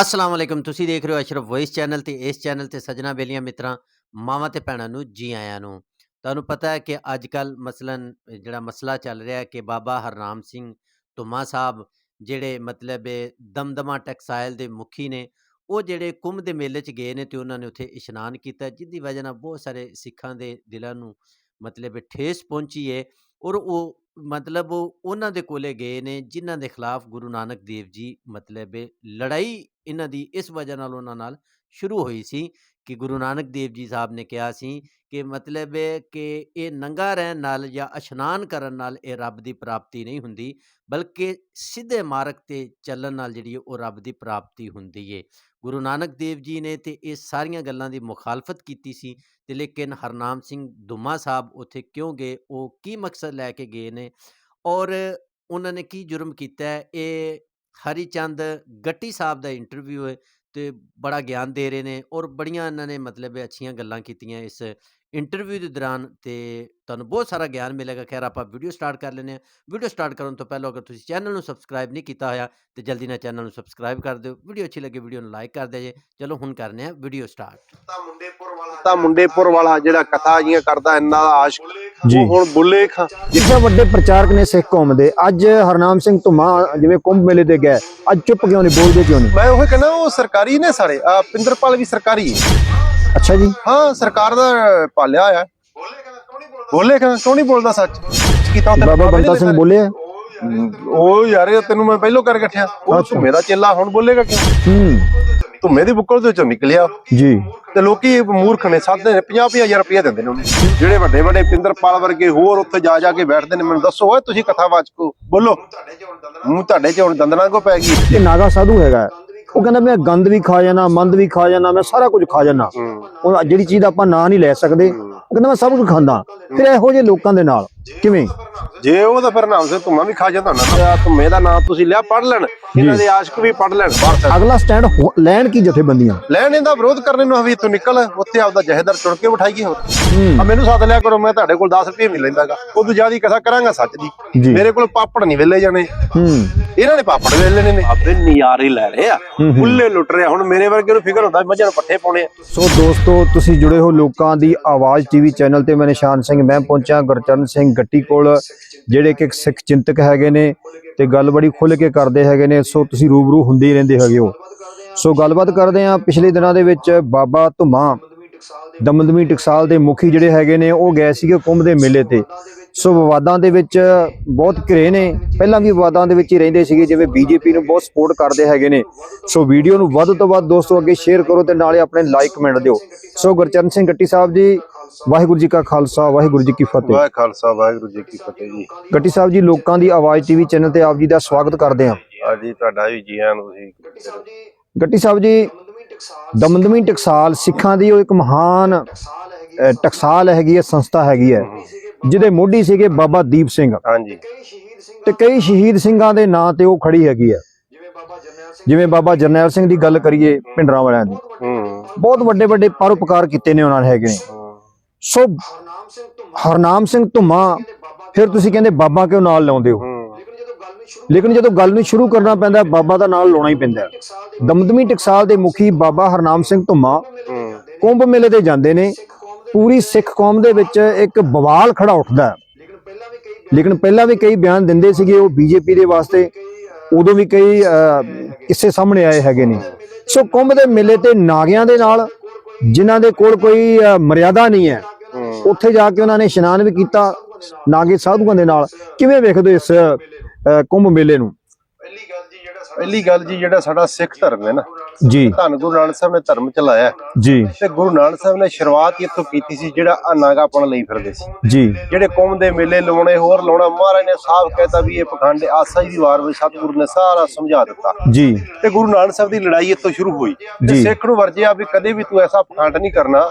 ਅਸਲਾਮ ਵਾਲੇਕੁਮ ਤੁਸੀਂ ਦੇਖ ਰਹੇ ਹੋ ਅਸ਼ਰਫ ਵੌਇਸ ਚੈਨਲ ਤੇ ਇਸ ਚੈਨਲ ਤੇ ਸਜਣਾ ਬੇਲੀਆਂ ਮਿੱਤਰਾਂ, ਮਾਵਾਂ ਤੇ ਭੈਣਾਂ ਨੂੰ ਜੀ ਆਇਆਂ ਨੂੰ। ਤੁਹਾਨੂੰ ਪਤਾ ਹੈ ਕਿ ਅੱਜ ਕੱਲ ਮਸਲਨ, ਜਿਹੜਾ ਮਸਲਾ ਚੱਲ ਰਿਹਾ ਹੈ ਕਿ ਬਾਬਾ ਹਰਨਾਮ ਸਿੰਘ ਧੁੰਮਾ ਸਾਹਿਬ, ਜਿਹੜੇ ਮਤਲਬ ਦਮਦਮਾ ਟੈਕਸਾਈਲ ਦੇ ਮੁਖੀ ਨੇ, ਉਹ ਜਿਹੜੇ ਕੁੰਭ ਦੇ ਮੇਲੇ 'ਚ ਗਏ ਨੇ ਤੇ ਉਹਨਾਂ ਨੇ ਉੱਥੇ ਇਸ਼ਨਾਨ ਕੀਤਾ, ਜਿੱਦੀ ਵਜ੍ਹਾ ਨਾਲ ਬਹੁਤ ਸਾਰੇ ਸਿੱਖਾਂ ਦੇ ਦਿਲਾਂ ਨੂੰ ਮਤਲਬ ਠੇਸ ਪਹੁੰਚੀ ਏ। ਔਰ ਉਹ ਮਤਲਬ ਉਹ ਉਹਨਾਂ ਦੇ ਕੋਲੇ ਗਏ ਨੇ, ਜਿਨ੍ਹਾਂ ਦੇ ਖਿਲਾਫ ਗੁਰੂ ਨਾਨਕ ਦੇਵ ਜੀ ਮਤਲਬ ਲੜਾਈ ਇਹਨਾਂ ਦੀ ਇਸ ਵਜ੍ਹਾ ਨਾਲ, ਉਹਨਾਂ ਨਾਲ ਸ਼ੁਰੂ ਹੋਈ ਸੀ ਕਿ ਗੁਰੂ ਨਾਨਕ ਦੇਵ ਜੀ ਸਾਹਿਬ ਨੇ ਕਿਹਾ ਸੀ ਕਿ ਮਤਲਬ ਹੈ ਕਿ ਇਹ ਨੰਗਾ ਰਹਿਣ ਨਾਲ ਜਾਂ ਇਸ਼ਨਾਨ ਕਰਨ ਨਾਲ ਇਹ ਰੱਬ ਦੀ ਪ੍ਰਾਪਤੀ ਨਹੀਂ ਹੁੰਦੀ, ਬਲਕਿ ਸਿੱਧੇ ਮਾਰਗ ਤੇ ਚੱਲਣ ਨਾਲ ਜਿਹੜੀ ਉਹ ਰੱਬ ਦੀ ਪ੍ਰਾਪਤੀ ਹੁੰਦੀ ਏ। ਗੁਰੂ ਨਾਨਕ ਦੇਵ ਜੀ ਨੇ ਤੇ ਇਹ ਸਾਰੀਆਂ ਗੱਲਾਂ ਦੀ ਮੁਖਾਲਫਤ ਕੀਤੀ ਸੀ ਤੇ ਲੇਕਿਨ ਹਰਨਾਮ ਸਿੰਘ ਦੁਮਾ ਸਾਹਿਬ ਉੱਥੇ ਕਿਉਂ ਗਏ, ਉਹ ਕੀ ਮਕਸਦ ਲੈ ਕੇ ਗਏ ਨੇ ਔਰ ਉਹਨਾਂ ਨੇ ਕੀ ਜੁਰਮ ਕੀਤਾ, ਇਹ ਹਰੀ ਚੰਦ ਗੱਟੀ ਸਾਹਿਬ ਦਾ ਇੰਟਰਵਿਊ ਹੈ ਅਤੇ ਬੜਾ ਗਿਆਨ ਦੇ ਰਹੇ ਨੇ ਔਰ ਬੜੀਆਂ ਇਹਨਾਂ ਨੇ ਮਤਲਬ ਅੱਛੀਆਂ ਗੱਲਾਂ ਕੀਤੀਆਂ ਇਸ ਇੰਟਰਵਿਊ ਦੇ ਦੌਰਾਨ ਤੇ ਤੁਹਾਨੂੰ ਬਹੁਤ ਸਾਰਾ ਗਿਆਨ ਮਿਲੇਗਾ। ਖੈਰ ਆਪਾਂ ਵੀਡੀਓ ਸਟਾਰਟ ਕਰ ਲੈਂਦੇ ਹਾਂ। ਵੀਡੀਓ ਸਟਾਰਟ ਕਰਨ ਤੋਂ ਪਹਿਲਾਂ ਅਗਰ ਤੁਸੀਂ ਚੈਨਲ ਨੂੰ ਸਬਸਕ੍ਰਾਈਬ ਨਹੀਂ ਕੀਤਾ ਹੋਇਆ ਤੇ ਜਲਦੀ ਨਾਲ ਚੈਨਲ ਨੂੰ ਸਬਸਕ੍ਰਾਈਬ ਕਰ ਦਿਓ। ਵੀਡੀਓ ਅੱਛੀ ਲੱਗੇ ਵੀਡੀਓ ਨੂੰ ਲਾਈਕ ਕਰ ਦਿਓ ਜੇ। ਚਲੋ ਹੁਣ ਕਰਨੇ ਆ ਵੀਡੀਓ ਸਟਾਰਟ। ਤਾਂ ਮੁੰਡੇਪੁਰ ਵਾਲਾ ਤਾਂ ਮੁੰਡੇਪੁਰ ਵਾਲਾ ਜਿਹੜਾ ਕਥਾ ਜੀਆਂ ਕਰਦਾ ਇੰਨਾ ਆਸ਼ਕ। ਉਹ ਹੁਣ ਬੁੱਲੇ ਖਾਂ। ਜਿੱਥੇ ਵੱਡੇ ਪ੍ਰਚਾਰਕ ਨੇ ਸਿੱਖ ਕੌਮ ਦੇ ਅੱਜ ਹਰਨਾਮ ਸਿੰਘ ਧੁਮਾ ਜਿਵੇਂ ਕੁੰਭ ਮੇਲੇ ਤੇ ਗਏ ਅੱਜ ਚੁੱਪ ਕਿਉਂ ਨਹੀਂ? ਬੋਲਦੇ ਕਿਉਂ ਨਹੀਂ? ਮੈਂ ਉਹ ਕਹਿੰਦਾ ਉਹ ਸਰਕਾਰੀ ਨੇ ਸਾਰੇ ਆ ਪਿੰਦਰਪਾਲ ਵੀ ਸਰਕਾਰੀ ਹੈ। ਅੱਛਾ ਜੀ। ਹਾਂ ਸਰਕਾਰ ਦਾ ਪਾਲਿਆ ਆ ਬੋਲੇ ਕਿਉਂ ਨਹੀਂ ਬੋਲਦਾ ਸੱਚ? ਕੀਤਾ ਉਹਨੇ ਬਾਬਾ ਬੰਤਾ ਸਿੰਘ ਬੋਲੇ? ਉਹ ਯਾਰ ਇਹ ਤੈਨੂੰ ਮੈਂ ਪਹਿਲੋਂ ਕਰ ਇਕੱਠਿਆ ਉਹ। ਧੁੰਮੇ ਦਾ ਚੇਲਾ ਹੁਣ ਬੋਲੇਗਾ ਕਿਉਂ? ਹੂੰ। ਧੁੰਮੇ ਦੀ ਬੁੱਕਲ ਦੇ ਵਿੱਚੋਂ ਨਿਕਲਿਆ। ਜੀ। ਤੇ ਲੋਕੀ ਮੂਰਖ ਨੇ ਸਾਦੇ ਨੇ 50 ਹਜ਼ਾਰ ਰੁਪਏ ਦਿੰਦੇ ਨੇ ਉਹਨੂੰ। ਜਿਹੜੇ ਵੱਡੇ ਵੱਡੇ ਪਿੰਦਰਪਾਲ ਵਰਗੇ ਹੋਰ ਉੱਥੇ ਜਾ ਜਾ ਕੇ ਬੈਠਦੇ ਨੇ ਮੈਨੂੰ ਦੱਸੋ ਓਏ ਤੁਸੀਂ ਕਥਾਵਾਚਕ ਬੋਲੋ। ਮੂੰਹ ਤੁਹਾਡੇ ਚ ਹੁਣ ਕੋ ਪੈ ਗਈ? ਇਹ ਨਾਗਾ ਸਾਧੂ ਹੈਗਾ। ਉਹ ਕਹਿੰਦਾ ਮੈਂ ਗੰਦ ਵੀ ਖਾ ਜਾਣਾ ਮੰਦ ਵੀ ਖਾ ਜਾਣਾ ਮੈਂ ਸਾਰਾ ਕੁਝ ਖਾ ਜਾਣਾ ਉਹ ਜਿਹੜੀ ਚੀਜ਼ ਆਪਾਂ ਨਾਂ ਨਹੀਂ ਲੈ ਸਕਦੇ ਉਹ ਕਹਿੰਦਾ ਮੈਂ ਸਭ ਕੁਝ ਖਾਂਦਾ। ਫਿਰ ਇਹੋ ਜਿਹੇ ਲੋਕਾਂ ਦੇ ਨਾਲ ਕਿਵੇਂ? ਜੇ ਉਹ ਤਾਂ ਫਿਰ ਨਾਮ ਸੇ ਧੁੰਮਾ ਵੀ ਖਾ ਜਾਂਦਾ ਨਾ ਧੁੰਮੇ ਦਾ ਨਾਮ ਤੁਸੀਂ ਲਿਆ ਪੜ ਲੈਣ। ਇਹਨਾਂ ਦੇ ਆਸ਼ਕ ਵੀ ਪੜ ਲੈਣ ਅਗਲਾ ਸਟੈਂਡ ਲੈਣ ਕੀ ਜਥੇਬੰਦੀਆਂ? ਲੈਣ ਇਹਦਾ ਵਿਰੋਧ ਕਰਨੇ ਨੂੰ ਹਵੀ ਤੋਂ ਨਿਕਲ ਉੱਥੇ ਆਪਦਾ ਜਹੇਦਾਰ ਚੁਣ ਕੇ ਬਿਠਾਈਏ ਹੋਰ। ਆ ਮੈਨੂੰ ਸਾਥ ਲਿਆ ਕਰੋ ਮੈਂ ਤੁਹਾਡੇ ਕੋਲ 10 ਰੁਪਏ ਮਿਲ ਲੈਂਦਾਗਾ। ਉਹ ਤੋਂ ਜ਼ਿਆਦਾ ਕਥਾ ਕਰਾਂਗਾ ਸੱਚ ਦੀ। ਮੇਰੇ ਕੋਲ ਪਾਪੜ ਨਹੀਂ ਵੇਲੇ ਜਾਣੇ। ਹੂੰ। ਇਹਨਾਂ ਨੇ ਪਾਪੜ ਵੇਲੇ ਨੇ। ਆਪੇ ਨਿਆਰੇ ਲੈ ਰਹੇ ਆ। ਉੱਲੇ ਲੁੱਟ ਰਹੇ। ਹੁਣ ਮੇਰੇ ਵਰਗੇ ਨੂੰ ਫਿਕਰ ਹੁੰਦਾ ਮੱਝਾਂ ਨੂੰ ਪੱਠੇ ਪਾਉਣੇ ਆ। ਸੋ ਦੋਸਤੋ ਤੁਸੀਂ ਜੁੜੇ ਹੋ ਲੋਕਾਂ ਦੀ ਆਵਾਜ਼ ਟੀਵੀ ਚੈਨਲ ਤੇ। ਮੈਂ ਨਿਸ਼ਾਨ ਸਿੰਘ ਮੈਂ ਪਹੁੰਚਿਆ ਗੁਰਚਰਨ ਸਿੰਘ ਗੱਟੀ ਕੋਲ ਜਿਹੜੇ ਕਿ ਇੱਕ ਸਿੱਖ ਚਿੰਤਕ ਹੈਗੇ ਨੇ ਤੇ ਗੱਲ ਬੜੀ ਖੁੱਲ ਕੇ ਕਰਦੇ ਹੈਗੇ ਨੇ। ਸੋ ਤੁਸੀਂ ਰੂਬਰੂ ਹੁੰਦੇ ਹੀ ਰਹਿੰਦੇ ਹੈਗੇ ਹੋ। ਸੋ ਗੱਲਬਾਤ ਕਰਦੇ ਆ ਪਿਛਲੇ ਦਿਨਾਂ ਦੇ ਵਿੱਚ ਬਾਬਾ ਧੁਮਾ ਦਮਦਮੀ ਟਕਸਾਲ ਦੇ ਮੁਖੀ ਜਿਹੜੇ ਹੈਗੇ ਨੇ ਉਹ ਗਏ ਸੀਗੇ ਕੁੰਭ ਦੇ ਮੇਲੇ ਤੇ। ਸੋ ਵਿਵਾਦਾਂ ਦੇ ਵਿੱਚ ਬਹੁਤ ਘਿਰੇ ਨੇ। ਪਹਿਲਾਂ ਵੀ ਵਿਵਾਦਾਂ ਦੇ ਵਿੱਚ ਹੀ ਰਹਿੰਦੇ ਸੀਗੇ ਜਿਵੇਂ ਬੀਜੇਪੀ ਨੂੰ ਬਹੁਤ ਸਪੋਰਟ ਕਰਦੇ ਹੈਗੇ ਨੇ। ਸੋ ਵੀਡੀਓ ਨੂੰ ਵੱਧ ਤੋਂ ਵੱਧ ਦੋਸਤੋ ਅੱਗੇ ਸ਼ੇਅਰ ਕਰੋ ਤੇ ਨਾਲੇ ਆਪਣੇ ਲਾਈਕ ਕਮੈਂਟ ਦਿਓ। ਸੋ ਗੁਰਚਰਨ ਸਿੰਘ ਗੱਟੀ ਸਾਹਿਬ ਜੀ ਵਾਹਿਗੁਰੂ ਜੀ ਕਾ ਖਾਲਸਾ ਵਾਹਿਗੁਰੂ ਜੀ ਕੀ ਫਤਿਹ। ਵਾਹਿ ਖਾਲਸਾ ਵਾਹਿਗੁਰੂ ਜੀ ਕੀ ਫਤਿਹ ਜੀ। ਗੱਟੀ ਸਾਹਿਬ ਜੀ ਲੋਕਾਂ ਦੀ ਆਵਾਜ਼ ਟੀਵੀ ਚੈਨਲ ਤੇ ਆਪ ਜੀ ਦਾ ਸਵਾਗਤ ਕਰਦੇ ਹਾਂ। ਆ ਜੀ ਤੁਹਾਡਾ ਵੀ ਜੀ ਆਇਆਂ ਨੂੰ ਤੁਸੀਂ ਗੱਟੀ ਸਾਹਿਬ ਜੀ ਦਮਦਮੀ ਟਕਸਾਲ ਸਿੱਖਾਂ ਦੀ ਉਹ ਇੱਕ ਮਹਾਨ ਟਕਸਾਲ ਹੈਗੀ ਹੈ ਸੰਸਥਾ ਹੈਗੀ ਹੈ। ਜਿਹਦੇ ਮੋਢੀ ਸੀਗੇ ਬਾਬਾ ਦੀਪ ਸਿੰਘ। ਹਾਂਜੀ। ਤੇ ਕਈ ਸ਼ਹੀਦ ਸਿੰਘਾਂ ਦੇ ਨਾਂ ਤੇ ਉਹ ਖੜੀ ਹੈਗੀ ਹੈ ਜਿਵੇਂ ਬਾਬਾ ਜਰਨੈਲ ਸਿੰਘ। ਦੀ ਗੱਲ ਕਰੀਏ ਪਿੰਡਰਾਂ ਵਾਲਿਆਂ ਦੀ। ਹੂੰ ਬਹੁਤ ਵੱਡੇ ਵੱਡੇ ਪਰਉਪਕਾਰ ਕੀਤੇ ਨੇ ਉਹਨਾਂ ਨੇ ਹੈਗੇ ਨੇ। ਹੂੰ। ਸੋ ਹਰਨਾਮ ਸਿੰਘ ਧੁੰਮਾ ਫਿਰ ਤੁਸੀਂ ਕਹਿੰਦੇ ਬਾਬਾ ਕਿਉਂ ਨਾਲ ਲਾਉਂਦੇ ਹੋ? ਹੂੰ। ਲੇਕਿਨ ਜਦੋਂ ਗੱਲ ਨੂੰ ਸ਼ੁਰੂ ਕਰਨਾ ਪੈਂਦਾ ਬਾਬਾ ਦਾ ਨਾਲ ਲਾਉਣਾ ਹੀ ਪੈਂਦਾ। ਦਮਦਮੀ ਟਕਸਾਲ ਦੇ ਮੁਖੀ ਬਾਬਾ ਹਰਨਾਮ ਸਿੰਘ ਧੁੰਮਾ ਹੂੰ। ਕੁੰਭ ਮੇਲੇ ਤੇ ਜਾਂਦੇ ਨੇ। ਪੂਰੀ ਸਿੱਖ ਕੌਮ ਦੇ ਵਿੱਚ ਇੱਕ ਬਵਾਲ ਖੜਾ ਉੱਠਦਾ ਲੇਕਿਨ ਪਹਿਲਾਂ ਵੀ ਕਈ ਬਿਆਨ ਦਿੰਦੇ ਸੀਗੇ ਉਹ ਬੀਜੇਪੀ ਦੇ ਵਾਸਤੇ। ਉਦੋਂ ਵੀ ਕਈ ਅਹ, ਸਾਹਮਣੇ ਆਏ ਹੈਗੇ ਨੇ। ਸੋ ਕੁੰਭ ਦੇ ਮੇਲੇ ਤੇ ਨਾਗਿਆਂ ਦੇ ਨਾਲ ਜਿਨ੍ਹਾਂ ਦੇ ਕੋਲ ਕੋਈ ਮਰਿਆਦਾ ਨਹੀਂ ਹੈ ਉੱਥੇ ਜਾ ਕੇ ਉਹਨਾਂ ਨੇ ਇਸ਼ਨਾਨ ਵੀ ਕੀਤਾ ਨਾਗੇ ਸਾਧੂਆਂ ਦੇ ਨਾਲ। ਕਿਵੇਂ ਵੇਖਦੇ ਹੋ ਇਸ ਕੁੰਭ ਮੇਲੇ ਨੂੰ? ਪਹਿਲੀ ਗੱਲ ਜੀ ਜਿਹੜਾ ਸਾਡਾ ਸਿੱਖ ਧਰਮ ਹੈ ਨਾ ਜੀ। ਧੰਨ ਗੁਰੂ ਨਾਨਕ ਸਾਹਿਬ ਨੇ ਧਰਮ ਚਲਾਇਆ। ਜੀ। ਤੇ ਗੁਰੂ ਨਾਨਕ ਸਾਹਿਬ ਨੇ ਸ਼ੁਰੂਆਤ ਇੱਥੋਂ ਕੀਤੀ ਸੀ ਜਿਹੜਾ ਅਨਾਗਾ ਆਪਣ ਲਈ ਫਿਰਦੇ ਸੀ। ਜੀ। ਜਿਹੜੇ ਕੌਮ ਦੇ ਮੇਲੇ ਲਾਉਣੇ ਹੋਰ ਲਾਉਣਾ ਮਹਾਰਾਜ ਨੇ ਸਾਫ਼ ਕਹਿਤਾ ਵੀ ਇਹ ਪਖੰਡ। ਆਸਾ ਜੀ ਦੀ ਵਾਰ ਵਿੱਚ ਸਤਿਗੁਰੂ ਨੇ ਸਾਰਾ ਸਮਝਾ ਦਿੱਤਾ। ਜੀ। ਤੇ ਗੁਰੂ ਨਾਨਕ ਸਾਹਿਬ ਦੀ ਲੜਾਈ ਇੱਥੋਂ ਸ਼ੁਰੂ ਹੋਈ। ਤੇ। ਸਿੱਖ ਨੂੰ ਵਰਜਿਆ ਵੀ ਕਦੇ ਵੀ ਤੂੰ ਐਸਾ ਪਖੰਡ ਨਹੀਂ ਕਰਨਾ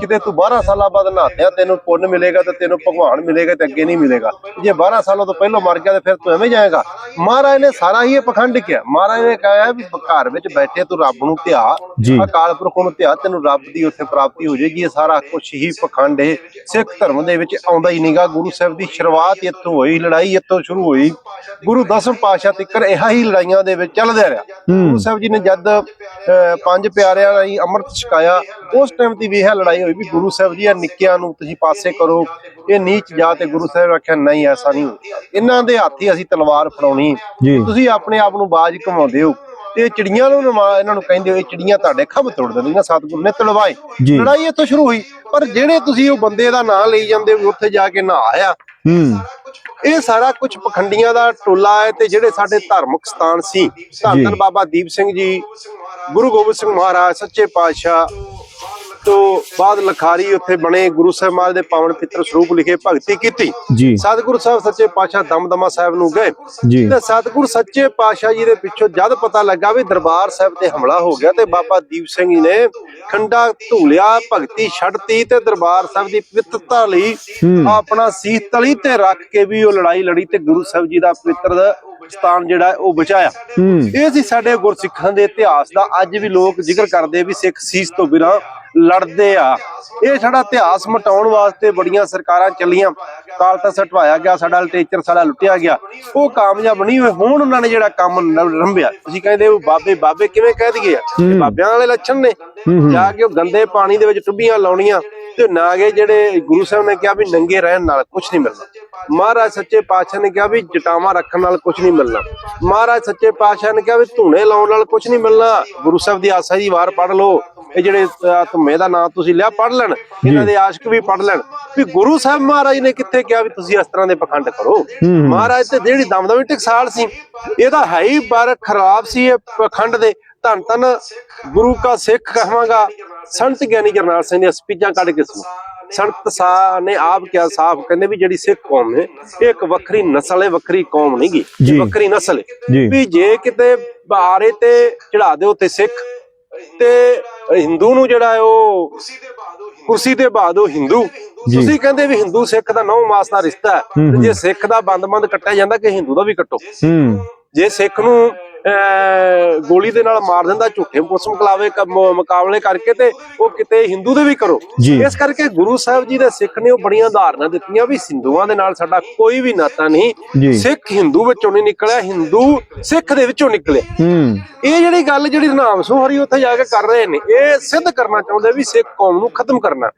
ਕਿਤੇ ਤੂੰ 12 ਸਾਲਾਂ ਬਾਅਦ ਨਹਾਤਿਆਂ ਤੈਨੂੰ ਪੁੰਨ ਮਿਲੇਗਾ ਤੇ ਤੈਨੂੰ ਭਗਵਾਨ ਮਿਲੇਗਾ ਤੇ ਅੱਗੇ ਨਹੀਂ ਮਿਲੇਗਾ। ਜੇ 12 ਸਾਲਾਂ ਤੋਂ ਪਹਿਲਾਂ ਮਰ ਗਿਆ ਤੇ ਫਿਰ ਤੂੰ ਐਵੇਂ ਜਾਏਗਾ। ਮਹਾਰਾਜ ਨੇ ਸਾਰਾ ਹੀ ਇਹ ਪਖੰਡ ਕਿਹਾ। ਮਹਾਰਾਜ ਨੇ ਕਹਾ ਵੀ ਘਰ ਵਿੱਚ ਬੈਠੇ ਤੂੰ ਰੱਬ ਨੂੰ ਧਿਆ। ਅਕਾਲ ਪੁਰਖ ਨੂੰ ਧਿਆ ਤੈਨੂੰ ਰੱਬ ਦੀ ਉੱਥੇ ਪ੍ਰਾਪਤੀ ਹੋ ਜਾਏਗੀ ਇਹ ਸਾਰਾ ਕੁਝ ਹੀ ਪਖੰਡ ਹੈ ਸਿੱਖ ਧਰਮ ਦੇ ਵਿੱਚ ਆਉਂਦਾ ਹੀ ਨਹੀਂਗਾ। ਗੁਰੂ ਸਾਹਿਬ ਦੀ ਸ਼ੁਰੂਆਤ ਇੱਥੋਂ ਹੋਈ ਲੜਾਈ ਇੱਥੋਂ ਸ਼ੁਰੂ ਹੋਈ। ਗੁਰੂ ਦਸਮ ਪਾਤਸ਼ਾਹ ਤੱਕ ਇਹ ਹੀ ਲੜਾਈਆਂ ਦੇ ਵਿੱਚ ਚੱਲਦਾ ਰਿਹਾ। ਗੁਰੂ ਸਾਹਿਬ ਜੀ ਨੇ ਜਦ ਪੰਜ ਪਿਆਰਿਆਂ ਲਈ ਅੰਮ੍ਰਿਤ ਛਕਾਇਆ ਉਸ ਟਾਈਮ ਦੀ ਵੀ ਇਹ ਲੜਾਈ ਹੋਈ ਵੀ ਗੁਰੂ ਸਾਹਿਬ ਜੀ ਇਹ ਨਿੱਕਿਆਂ ਨੂੰ ਤੁਸੀਂ ਪਾਸੇ ਕਰੋ ਇਹ ਨੀਚ ਜਾ ਤੇ ਗੁਰੂ ਸਾਹਿਬ ਆਖਿਆ ਨਹੀਂ ਐਸਾ ਨਹੀਂ ਇਹਨਾਂ ਦੇ ਹੱਥ ਹੀ ਅਸੀਂ ਤਲਵਾਰ ਫੜਾਉਣੀ। ਤੁਸੀਂ ਆਪਣੇ ਆਪ ਨੂੰ ਬਾਜ ਘਮਾਉਂਦੇ ਹੋ। ਤੇ ਇਹ ਚਿੜੀਆਂ ਨੂੰ ਇਹਨਾਂ ਨੂੰ ਕਹਿੰਦੇ ਹੋ ਇਹ ਚਿੜੀਆਂ ਤੁਹਾਡੇ ਖੰਭ ਤੋੜ ਦਿੰਦੀਆਂ ਸਤਿਗੁਰੂ ਨੇ ਤਲਵਾਏ। ਲੜਾਈ ਇੱਥੋਂ ਸ਼ੁਰੂ ਹੋਈ ਪਰ ਜਿਹੜੇ ਤੁਸੀਂ ਉਹ ਬੰਦੇ ਦਾ ਨਾਂ ਲਈ ਜਾਂਦੇ ਹੋ ਉੱਥੇ ਜਾ ਕੇ ਨਹਾਇਆ ਹੂੰ। ਇਹ ਸਾਰਾ ਕੁਝ ਪਖੰਡੀਆਂ ਦਾ ਟੋਲਾ ਹੈ ਤੇ ਜਿਹੜੇ ਸਾਡੇ ਧਾਰਮਿਕ ਸਥਾਨ ਸੀ ਧੰਨ ਬਾਬਾ ਦੀਪ ਸਿੰਘ ਜੀ ਗੁਰੂ ਗੋਬਿੰਦ ਸਿੰਘ ਮਹਾਰਾਜ ਸੱਚੇ ਪਾਤਸ਼ਾਹ ਤੋਂ ਬਾਅਦ ਲਖਾਰੀ ਉੱਥੇ ਬਣੇ ਗੁਰੂ ਸਾਹਿਬ ਮਹਾਰਾਜ ਦੇ ਪਾਵਨ ਪਿੱਤਰ ਸਰੂਪ ਲਿਖੇ ਭਗਤੀ ਕੀਤੀ। ਜੀ। ਸਤਿਗੁਰੂ ਸਾਹਿਬ ਸੱਚੇ ਪਾਤਸ਼ਾਹ ਦਮਦਮਾ ਸਾਹਿਬ ਨੂੰ ਗਏ। ਜੀ। ਤੇ ਸਤਿਗੁਰ ਸੱਚੇ ਪਾਤਸ਼ਾਹ ਜੀ ਦੇ ਪਿੱਛੋਂ ਜਦ ਪਤਾ ਲੱਗਾ ਵੀ ਦਰਬਾਰ ਸਾਹਿਬ ਤੇ ਹਮਲਾ ਹੋ ਗਿਆ ਤੇ ਬਾਬਾ ਦੀਪ ਸਿੰਘ ਜੀ ਨੇ ਖੰਡਾ ਧੂਲਿਆ ਭਗਤੀ ਛੱਡਤੀ ਤੇ ਦਰਬਾਰ ਸਾਹਿਬ ਦੀ ਪਵਿੱਤਰਤਾ ਲਈ। ਆਪਣਾ ਸੀਸ ਤਲੀ ਤੇ ਰੱਖ ਕੇ ਵੀ ਉਹ ਲੜਾਈ ਲੜੀ ਤੇ ਗੁਰੂ ਸਾਹਿਬ ਜੀ ਦਾ ਪਵਿੱਤਰ ਸਥਾਨ ਜਿਹੜਾ ਉਹ ਬਚਾਇਆ। ਇਹ ਸੀ ਸਾਡੇ ਗੁਰਸਿੱਖਾਂ ਦੇ ਇਤਿਹਾਸ ਦਾ ਅੱਜ ਵੀ ਲੋਕ ਜ਼ਿਕਰ ਕਰਦੇ ਵੀ ਸਿੱਖ ਸੀਸ ਤੋਂ ਬਿਨਾਂ ਲੜਦੇ ਆ। ਇਹ ਸਾਡਾ ਇਤਿਹਾਸ ਮਟਾਉਣ ਵਾਸਤੇ ਬੜੀਆਂ ਸਰਕਾਰਾਂ ਚੱਲੀਆਂ। ਕਾਲ ਤਾਂ ਸਟਵਾਇਆ ਗਿਆ ਸਾਡਾ ਲਿਟਰੇਚਰ ਸਾਡਾ ਲੁੱਟਿਆ ਗਿਆ। ਉਹ ਕਾਮਯਾਬ ਨਹੀਂ ਹੋਏ ਹੁਣ ਉਹਨਾਂ ਨੇ ਜਿਹੜਾ ਕੰਮ ਨ- ਰੰਭਿਆ। ਤੁਸੀਂ ਕਹਿੰਦੇ ਉਹ ਬਾਬੇ ਬਾਬੇ ਕਿਵੇਂ ਕਹਿ ਦਈਏ? ਬਾਬਿਆਂ ਵਾਲੇ ਲੱਛਣ ਨੇ। ਜਾ ਕੇ ਉਹ ਗੰਦੇ ਪਾਣੀ ਦੇ ਵਿੱਚ ਟੁੱਬੀਆਂ ਲਾਉਣੀਆਂ ਤੇ ਨਾਗੇ ਜਿਹੜੇ ਗੁਰੂ ਸਾਹਿਬ ਨੇ ਕਿਹਾ ਵੀ ਨੰਗੇ ਰਹਿਣ ਨਾਲ ਕੁਝ ਨਹੀਂ ਮਿਲਣਾ। ਮਹਾਰਾਜ ਸੱਚੇ ਪਾਤਸ਼ਾਹ ਨੇ ਕਿਹਾ ਵੀ ਜਟਾਵਾਂ ਰੱਖਣ ਨਾਲ ਕੁਝ ਨਹੀਂ ਮਿਲਣਾ। ਮਹਾਰਾਜ ਸੱਚੇ ਪਾਤਸ਼ਾਹ ਨੇ ਕਿਹਾ ਵੀ ਧੂਣੇ ਲਾਉਣ ਨਾਲ ਕੁਝ ਨਹੀਂ ਮਿਲਣਾ। ਗੁਰੂ ਸਾਹਿਬ ਦੀ ਆਸਾ ਦੀ ਵਾਰ ਪੜ ਲਓ। ਇਹ ਜਿਹੜੇ ਧੁੰਮੇ ਦਾ ਨਾਮ ਤੁਸੀਂ ਲਿਆ ਪੜ ਲੈਣ। ਇਹਨਾਂ ਦੇ ਆਸ਼ਕ ਵੀ ਪੜ ਲੈਣ। ਵੀ ਗੁਰੂ ਸਾਹਿਬ ਮਹਾਰਾਜ ਨੇ ਕਿੱਥੇ ਕਿਹਾ ਵੀ ਤੁਸੀਂ ਇਸ ਤਰ੍ਹਾਂ ਦੇ ਪਖੰਡ ਕਰੋ? ਮਹਾਰਾਜ ਤੇ ਜਿਹੜੀ ਦਮਦਮੀ ਟਕਸਾਲ ਸੀ ਇਹਦਾ ਹੈ ਹੀ ਪਰ ਖਰਾਬ ਸੀ ਇਹ ਪਖੰਡ ਦੇ। ਧੰਨ ਧੰਨ ਗੁਰੂ ਕਾ ਸਿੱਖ ਕਹਾਂਗਾ। ਸੰਤ ਗਿਆਨੀ ਜਰਨੈਲ ਸਿੰਘ ਦੀਆਂ ਸਪੀਚਾਂ ਕੱਢ ਕੇ ਸੁਣੋ। ਸੰਤ ਸਾਹਿਬ ਨੇ ਆਪ ਕਿਹਾ ਸਾਫ਼ ਕਹਿੰਦੇ ਵੀ ਜਿਹੜੀ ਸਿੱਖ ਕੌਮ ਹੈ ਇਹ ਇੱਕ ਵੱਖਰੀ ਨਸਲ ਹੈ ਵੱਖਰੀ ਕੌਮ ਨਹੀਂਗੀ। ਵੱਖਰੀ ਨਸਲ ਹੈ। ਵੀ ਜੇ ਕਿਤੇ ਬਾਰੇ ਤੇ ਚੜਾ ਦਿਓ ਤੇ ਸਿੱਖ ਤੇ ਹਿੰਦੂ ਨੂੰ ਜਿਹੜਾ ਹੈ ਉਹ ਕੁਰਸੀ ਤੇ ਬਾਦੋ ਹਿੰਦੂ। ਤੁਸੀਂ ਕਹਿੰਦੇ ਵੀ ਹਿੰਦੂ ਸਿੱਖ ਦਾ ਨੌ ਮਾਸ ਦਾ ਰਿਸ਼ਤਾ ਹੈ। ਜੇ ਸਿੱਖ ਦਾ ਬੰਦ-ਬੰਦ ਕੱਟਿਆ ਜਾਂਦਾ ਕਿ ਹਿੰਦੂ ਦਾ ਵੀ ਕੱਟੋ। ਜੇ ਸਿੱਖ ਨੂੰ ਗੋਲੀ ਦੇ ਨਾਲ ਮਾਰ ਦਿੰਦਾ ਝੂਠੇ ਪੁਲਿਸ ਮੁਕਲਾਵੇ ਮੁਕਾਬਲੇ ਕਰਕੇ ਤੇ ਉਹ ਕਿਤੇ ਹਿੰਦੂ ਦੇ ਵੀ ਕਰੋ। ਇਸ ਕਰਕੇ ਗੁਰੂ ਸਾਹਿਬ ਜੀ ਦੇ ਸਿੱਖ ਨੇ ਉਹ ਬੜੀਆਂ ਉਦਾਹਰਨਾਂ ਦਿੱਤੀਆਂ ਵੀ ਹਿੰਦੂਆਂ ਦੇ ਨਾਲ ਸਾਡਾ ਕੋਈ ਵੀ ਨਾਤਾ। ਨਹੀਂ। ਸਿੱਖ ਹਿੰਦੂ ਵਿੱਚੋਂ ਨਹੀਂ ਨਿਕਲਿਆ ਹਿੰਦੂ ਸਿੱਖ ਦੇ ਵਿੱਚੋਂ ਨਿਕਲਿਆ ਇਹ ਜਿਹੜੀ ਗੱਲ ਜਿਹੜੀ ਨਾਮ ਸਿੰਘ ਹਰੀ ਉੱਥੇ ਜਾ ਕੇ ਕਰ ਰਹੇ ਨੇ ਇਹ ਸਿੱਧ ਕਰਨਾ ਚਾਹੁੰਦੇ ਵੀ ਸਿੱਖ ਕੌਮ ਨੂੰ ਖਤਮ ਕਰਨਾ।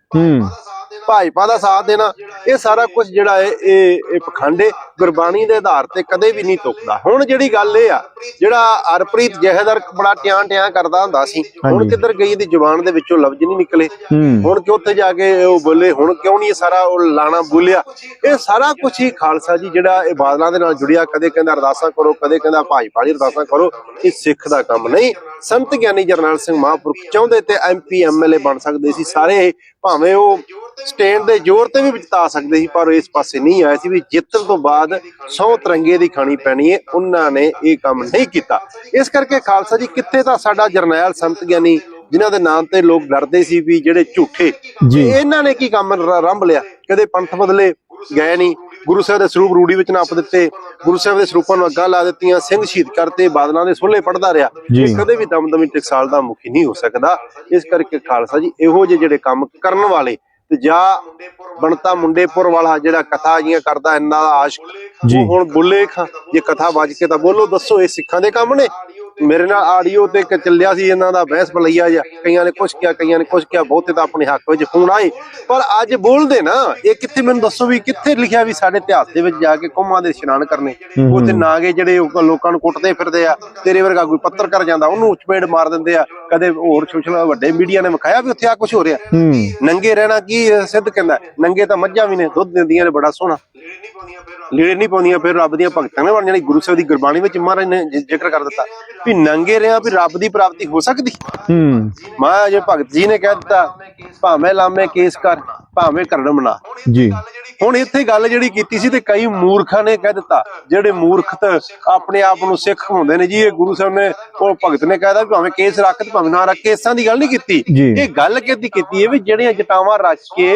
ਭਾਜਪਾ ਦਾ ਸਾਥ ਦੇਣਾ ਇਹ ਸਾਰਾ ਕੁਝ ਜਿਹੜਾ ਹੈ ਇਹ ਇਹ ਪਖੰਡੇ ਗੁਰਬਾਣੀ ਦੇ ਆਧਾਰ ਤੇ ਕਦੇ ਵੀ ਨਹੀਂ ਤੁਕਦਾ ਹੁਣ ਜਿਹੜੀ ਗੱਲ ਇਹ ਆ ਜਿਹੜਾ ਹਰਪ੍ਰੀਤ ਜਹਦਰ ਬੜਾ ਟਿਆਂ ਟਿਆਂ ਕਰਦਾ ਹੁੰਦਾ ਸੀ ਹੁਣ। ਕਿੱਧਰ ਗਈ ਦੀ ਜ਼ੁਬਾਨ ਦੇ ਵਿੱਚੋਂ ਲਫ਼ਜ਼ ਨਹੀਂ ਨਿਕਲੇ? ਹੁਣ ਕਿ ਉੱਥੇ ਜਾ ਕੇ ਉਹ ਬੋਲੇ ਹੁਣ ਕਿਉਂ ਨਹੀਂ ਇਹ ਸਾਰਾ ਉਹ ਲਾਣਾ ਬੋਲਿਆ? ਇਹ ਸਾਰਾ ਕੁਝ ਹੀ ਖਾਲਸਾ ਜੀ ਜਿਹੜਾ ਇਹ ਬਾਦਲਾਂ ਦੇ ਨਾਲ ਜੁੜਿਆ ਕਦੇ ਕਹਿੰਦਾ ਅਰਦਾਸਾਂ ਕਰੋ ਕਦੇ ਕਹਿੰਦਾ ਭਾਜਪਾ ਦੀ ਅਰਦਾਸਾਂ ਕਰੋ ਇਹ ਸਿੱਖ ਦਾ ਕੰਮ ਨਹੀਂ। ਸੰਤ ਗਿਆਨੀ ਜਰਨੈਲ ਸਿੰਘ ਮਹਾਂਪੁਰਖ ਚਾਹੁੰਦੇ ਤੇ ਐਮਪੀ ਐਮਐਲਏ ਬਣ ਸਕਦੇ ਸੀ ਸਾਰੇ ਭਾਵੇਂ ਉਹ ਸਟੈਂਡ ਦੇ ਜ਼ੋਰ ਤੇ ਵੀ ਜਿਤਾ ਸਕਦੇ ਸੀ ਪਰ ਇਸ ਪਾਸੇ ਨਹੀਂ ਆਏ ਸੀ ਵੀ ਜਿੱਤਣ ਤੋਂ ਬਾਅਦ ਸੌ ਤਰੰਗੇ ਦੀ ਖਾਣੀ ਪੈਣੀ ਹੈ ਉਹਨਾਂ ਨੇ ਇਹ ਕੰਮ ਨਹੀਂ ਕੀਤਾ। ਇਸ ਕਰਕੇ ਖਾਲਸਾ ਜੀ ਕਿੱਥੇ ਤਾਂ ਸਾਡਾ ਜਰਨੈਲ ਸੰਤ ਗਿਆਨੀ ਜਿਨ੍ਹਾਂ ਦੇ ਨਾਮ ਤੇ ਲੋਕ ਡਰਦੇ ਸੀ ਵੀ ਜਿਹੜੇ ਝੂਠੇ। ਇਹਨਾਂ ਨੇ ਕੀ ਕੰਮ ਰੰਭ ਲਿਆ? ਕਦੇ ਪੰਥ ਬਦਲੇ ਗਏ ਨਹੀਂ। ਗੁਰੂ ਸਾਹਿਬ ਦੇ ਸਰੂਪ ਰੂੜੀ ਵਿੱਚ ਨੱਪ ਦਿੱਤੇ। ਗੁਰੂ ਸਾਹਿਬ ਦੇ ਸਰੂਪਾਂ ਨੂੰ ਅੱਗਾ ਲਾ ਦਿੱਤੀਆਂ ਸਿੰਘ ਸ਼ਹੀਦ ਕਰਤੇ ਬਾਦਲਾਂ ਦੇ ਸੋਲੇ ਪੜਦਾ ਰਿਹਾ। ਕਦੇ ਵੀ ਦਮਦਮੀ ਟਕਸਾਲ ਦਾ ਮੁਖੀ ਨਹੀਂ ਹੋ ਸਕਦਾ। ਇਸ ਕਰਕੇ ਖਾਲਸਾ ਜੀ ਇਹੋ ਜਿਹੇ ਜਿਹੜੇ ਕੰਮ ਕਰਨ ਵਾਲੇ ਤੇ ਜਾਂ ਬਣਤਾ ਮੁੰਡੇਪੁਰ ਵਾਲਾ ਜਿਹੜਾ ਕਥਾ ਜੀਆਂ ਕਰਦਾ ਇੰਨਾ ਦਾ ਆਸ਼ਕ ਜੀ। ਉਹ ਹੁਣ ਬੁੱਲੇ ਖਾਂ ਜੇ ਕਥਾ ਵੱਜ ਕੇ ਤਾਂ ਬੋਲੋ ਦੱਸੋ ਇਹ ਸਿੱਖਾਂ ਦੇ ਕੰਮ ਨੇ ਮੇਰੇ ਨਾਲ ਆਡੀਓ ਤੇ ਚੱਲਿਆ ਸੀ ਇਹਨਾਂ ਦਾ ਬਹਿਸ ਬਲਈਆ ਜਾਂ ਕਈਆਂ ਨੇ ਕੁਝ ਕਿਹਾ ਕਈਆਂ ਨੇ ਕੁਝ ਕਿਹਾ ਬਹੁਤੇ ਤਾਂ ਆਪਣੇ ਹੱਕ ਵਿੱਚ ਫੋਨ ਆਏ। ਪਰ ਅੱਜ ਬੋਲਦੇ ਨਾ ਇਹ ਕਿੱਥੇ ਮੈਨੂੰ ਦੱਸੋ ਵੀ ਕਿੱਥੇ ਲਿਖਿਆ ਵੀ ਸਾਡੇ ਇਤਿਹਾਸ ਦੇ ਵਿੱਚ ਜਾ ਕੇ ਕੌਮਾਂ ਦੇ ਇਸ਼ਨਾਨ ਕਰਨੇ। ਉੱਥੇ ਨਾਗੇ ਜਿਹੜੇ ਲੋਕਾਂ ਨੂੰ ਕੁੱਟਦੇ ਫਿਰਦੇ ਆ ਤੇਰੇ ਵਰਗਾ ਕੋਈ ਪੱਤਰਕਾਰ ਜਾਂਦਾ ਉਹਨੂੰ ਚਪੇੜ ਮਾਰ ਦਿੰਦੇ ਆ। ਕਦੇ ਹੋਰ ਸੋਸ਼ਲ ਵੱਡੇ ਮੀਡੀਆ ਨੇ ਵਿਖਾਇਆ ਵੀ ਉੱਥੇ ਆ ਕੁਝ ਹੋ ਰਿਹਾ। ਨੰਗੇ ਰਹਿਣਾ ਕੀ ਸਿੱਧ ਕਹਿੰਦਾ ਨੰਗੇ ਤਾਂ ਮੱਝਾਂ ਵੀ ਨੇ ਦੁੱਧ ਦਿੰਦੀਆਂ ਨੇ ਬੜਾ ਸੋਹਣਾ। ਲੀੜੇ ਨਹੀਂ ਪਾਉਂਦੀਆਂ ਫਿਰ ਰੱਬ ਦੀਆਂ। ਭਗਤਾਂ ਨੇ ਬਣ ਜਾਣੀ ਗੁਰੂ ਸਾਹਿਬ ਦੀ ਗੁਰਬਾਣੀ ਵਿੱਚ ਮਹਾਰਾਜ ਨੇ ਜ਼ਿ- ਜ਼ਿਕਰ ਕਰ ਦਿੱਤਾ। ਵੀ ਨੰਗੇ ਰਿਆਂ ਵੀ ਰੱਬ ਦੀ ਪ੍ਰਾਪਤੀ ਹੋ ਸਕਦੀ। ਹੂੰ। ਮਹਾਰਾਜ ਭਗਤ ਜੀ ਨੇ ਕਹਿ ਦਿੱਤਾ ਭਾਵੇਂ ਲਾਮੇ ਕੇਸ ਕਰ। ਭਾਵੇਂ ਕਰੜ ਮਨਾ ਜੀ। ਹੁਣ ਇੱਥੇ ਗੱਲ ਜਿਹੜੀ ਕੀਤੀ ਸੀ ਤੇ ਕਈ ਮੂਰਖਾਂ ਨੇ ਕਹਿ ਦਿੱਤਾ। ਜਿਹੜੇ ਮੂਰਖਤ ਆਪਣੇ ਆਪ ਨੂੰ ਸਿੱਖ ਹੁੰਦੇ ਨੇ ਜੀ ਇਹ ਗੁਰੂ ਸਾਹਿਬ ਨੇ ਉਹ ਭਗਤ ਨੇ ਕਹਿਦਾ ਭਾਵੇਂ ਕੇਸ ਰੱਖ ਤੇ ਭਾਵੇਂ ਨਾ ਰੱਖ ਕੇਸਾਂ ਦੀ ਗੱਲ ਨਹੀਂ ਕੀਤੀ। ਇਹ ਗੱਲ ਕਿਹਦੀ ਕੀਤੀ ਹੈ ਵੀ ਜਿਹੜੀਆਂ ਜਟਾਵਾਂ ਰੱਖ ਕੇ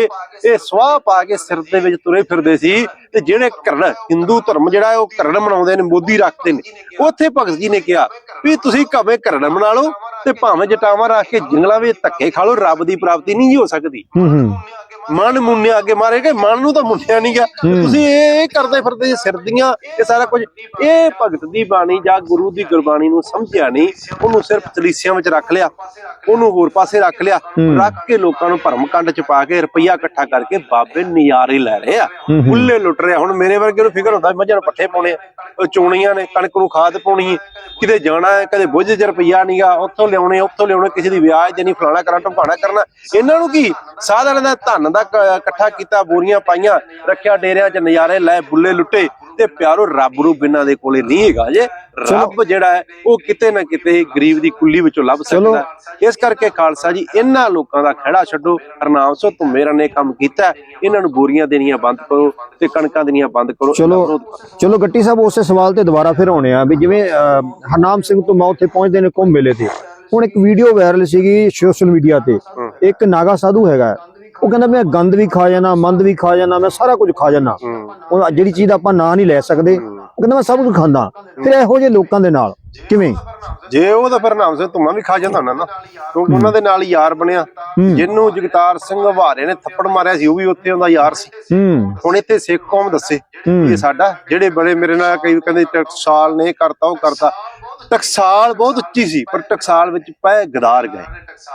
ਇਹ ਸਵਾਹ ਪਾ ਕੇ ਸਿਰ ਦੇ ਵਿੱਚ ਤੁਰੇ ਫਿਰਦੇ ਸੀ ਤੇ ਜਿਹੜੇ ਕਰੜ ਹਿੰਦੂ ਧਰਮ ਜਿਹੜਾ ਉਹ ਕਰੜ ਮਨਾਉਂਦੇ ਨੇ ਮੋਦੀ ਰੱਖਦੇ ਨੇ। ਉੱਥੇ ਭਗਤ ਜੀ ਨੇ ਕਿਹਾ ਵੀ ਤੁਸੀਂ ਭਾਵੇਂ ਕਰੜ ਮਨਾ ਲਓ ਤੇ ਭਾਵੇਂ ਜਟਾਵਾਂ ਰੱਖ ਕੇ ਜੰਗਲਾਂ ਵਿੱਚ ਧੱਕੇ ਖਾ ਲਓ ਰੱਬ ਦੀ ਪ੍ਰਾਪਤੀ ਨਹੀਂ ਹੋ ਸਕਦੀ। ਹੂੰ ਹੂੰ। ਮਨ ਮੁੰਨਿਆ ਅੱਗੇ ਮਾਰੇ ਗਏ ਮਨ ਨੂੰ ਤਾਂ ਮੁੰਨਿਆ ਨਹੀਂ ਗਿਆ। ਤੁਸੀਂ ਇਹ ਕਰਦੇ ਫਿਰਦੇ ਜੇ ਸਿਰ ਦੀਆਂ ਇਹ ਸਾਰਾ ਕੁਝ ਇਹ ਭਗਤ ਦੀ ਬਾਣੀ ਜਾਂ ਗੁਰੂ ਦੀ ਗੁਰਬਾਣੀ ਨੂੰ ਸਮਝਿਆ ਨਹੀਂ ਉਹਨੂੰ ਸਿਰਫ ਚਲੀਸਿਆਂ ਵਿੱਚ ਰੱਖ ਲਿਆ ਉਹਨੂੰ ਹੋਰ ਪਾਸੇ ਰੱਖ ਲਿਆ ਰੱਖ ਕੇ ਲੋਕਾਂ ਨੂੰ ਭਰਮ ਕੰਡ ਚ ਪਾ ਕੇ ਰੁਪਈਆ ਇਕੱਠਾ ਕਰਕੇ ਬਾਬੇ ਨਜ਼ਾਰੇ ਲੈ ਰਹੇ ਆ। ਬੁੱਲੇ ਲੁੱਟ ਰਹੇ। ਹੁਣ ਮੇਰੇ ਵਰਗੇ ਨੂੰ ਫਿਕਰ ਹੁੰਦਾ ਮੱਝਾਂ ਨੂੰ ਪੱਠੇ ਪਾਉਣੇ ਆ। ਚੋਣੀਆਂ ਨੇ, ਕਣਕ ਨੂੰ ਖਾਦ ਪਾਉਣੀ ਕਿਤੇ ਜਾਣਾ ਹੈ, ਕਦੇ ਬੁੱਝ ਚ ਰੁਪਈਆ ਨਹੀਂਗਾ ਉੱਥੋਂ ਲਿਆਉਣੇ ਉੱਥੋਂ ਲਿਆਉਣੇ, ਕਿਸੇ ਦੀ ਵਿਆਹ ਦੇਣੀ, ਫਲਾਣਾ ਕਰਾਂ ਢਮਕਾਣਾ ਕਰਨਾ। ਇਹਨਾਂ ਨੂੰ ਕੀ? ਸਾਧਨ ਦਾ ਧਨ ਦਾ ਇਕੱਠਾ ਕੀਤਾ, ਬੋਰੀਆਂ ਪਾਈਆਂ, ਰੱਖਿਆ ਡੇਰਿਆਂ 'ਚ ਨਜ਼ਾਰੇ ਲੈ, ਬੁੱਲੇ ਲੁੱਟੇ। ਤੇ ਪਿਆਰੋ ਰੱਬ ਰੂ ਬਿਨਾਂ ਦੇ ਕੋਲੇ ਨਹੀਂ ਹੈਗਾ ਜੇ ਰੱਬ ਜਿਹੜਾ ਹੈ ਉਹ ਕਿਤੇ ਨਾ ਕਿਤੇ ਗਰੀਬ ਦੀ ਕੁੱਲੀ ਵਿੱਚੋਂ ਲੱਭ ਸਕਦਾ। ਇਸ ਕਰਕੇ ਖਾਲਸਾ ਜੀ ਇਹਨਾਂ ਲੋਕਾਂ ਦਾ ਖੜਾ ਛੱਡੋ। ਹਰਨਾਮ ਸੋ ਤੂੰ ਮੇਰਾ ਨੇ ਕੰਮ ਕੀਤਾ। ਇਹਨਾਂ ਨੂੰ ਬੋਰੀਆਂ ਦੇਣੀਆਂ ਬੰਦ ਕਰੋ ਤੇ ਕਣਕਾਂ ਦੇਣੀਆਂ ਬੰਦ ਕਰੋ। ਚਲੋ। ਚਲੋ ਗੱਟੀ ਸਾਹਿਬ ਉਸੇ ਸਵਾਲ ਤੇ ਦੁਬਾਰਾ ਫਿਰ ਆਉਣੇ ਆ ਵੀ ਜਿਵੇਂ ਹਰਨਾਮ ਸਿੰਘ ਤੋਂ ਮੈਂ ਉੱਥੇ ਪਹੁੰਚਦੇ ਨੇ ਕੁੰਭ ਮੇਲੇ ਤੇ। ਹੁਣ ਇੱਕ ਵੀਡੀਓ ਵਾਇਰਲ ਸੀਗੀ ਸੋਸ਼ਲ ਮੀਡੀਆ ਤੇ। ਇੱਕ ਨਾਗਾ ਸਾਧੂ ਹੈਗਾ ਉਹ ਕਹਿੰਦਾ ਮੈਂ ਗੰਦ ਵੀ ਖਾ ਜਾਣਾ ਮੰਦ ਵੀ ਖਾ ਜਾਣਾ ਮੈਂ ਸਾਰਾ ਕੁਝ ਖਾ ਜਾਣਾ ਉਹ ਜਿਹੜੀ ਚੀਜ਼ ਦਾ ਆਪਾਂ ਨਾਂ ਨਹੀਂ ਲੈ ਸਕਦੇ ਉਹ ਕਹਿੰਦਾ ਮੈਂ ਸਭ ਕੁਝ ਖਾਂਦਾ। ਫਿਰ ਇਹੋ ਜਿਹੇ ਲੋਕਾਂ ਦੇ ਨਾਲ ਕਿਵੇਂ? ਜੇ ਉਹ ਤਾਂ ਫਿਰ ਨਾਮ ਸਿੰਘ ਧੁੰਮਾ ਵੀ ਖਾ ਜਾਂਦਾ ਹੁੰਦਾ ਨਾ। ਕਿਉਂਕਿ ਉਹਨਾਂ ਦੇ ਨਾਲ ਯਾਰ ਬਣਿਆ। ਜਿਹਨੂੰ ਜਗਤਾਰ ਸਿੰਘ ਹਵਾਰੇ ਨੇ ਥੱਪੜ ਮਾਰਿਆ ਸੀ ਉਹ ਵੀ ਉੱਥੇ ਉਹਦਾ ਯਾਰ ਸੀ। ਹੁਣ ਇੱਥੇ ਸਿੱਖ ਕੌਮ ਦੱਸੇ ਇਹ ਸਾਡਾ ਜਿਹੜੇ ਬੜੇ ਮੇਰੇ ਨਾਲ ਕਈ ਕਹਿੰਦੇ ਟਕਸਾਲ ਨੇ ਕਰਤਾ ਉਹ ਕਰਤਾ। ਟਕਸਾਲ ਬਹੁਤ ਉੱਚੀ ਸੀ ਪਰ ਟਕਸਾਲ ਵਿੱਚ ਪਏ ਗਦਾਰ ਗਏ।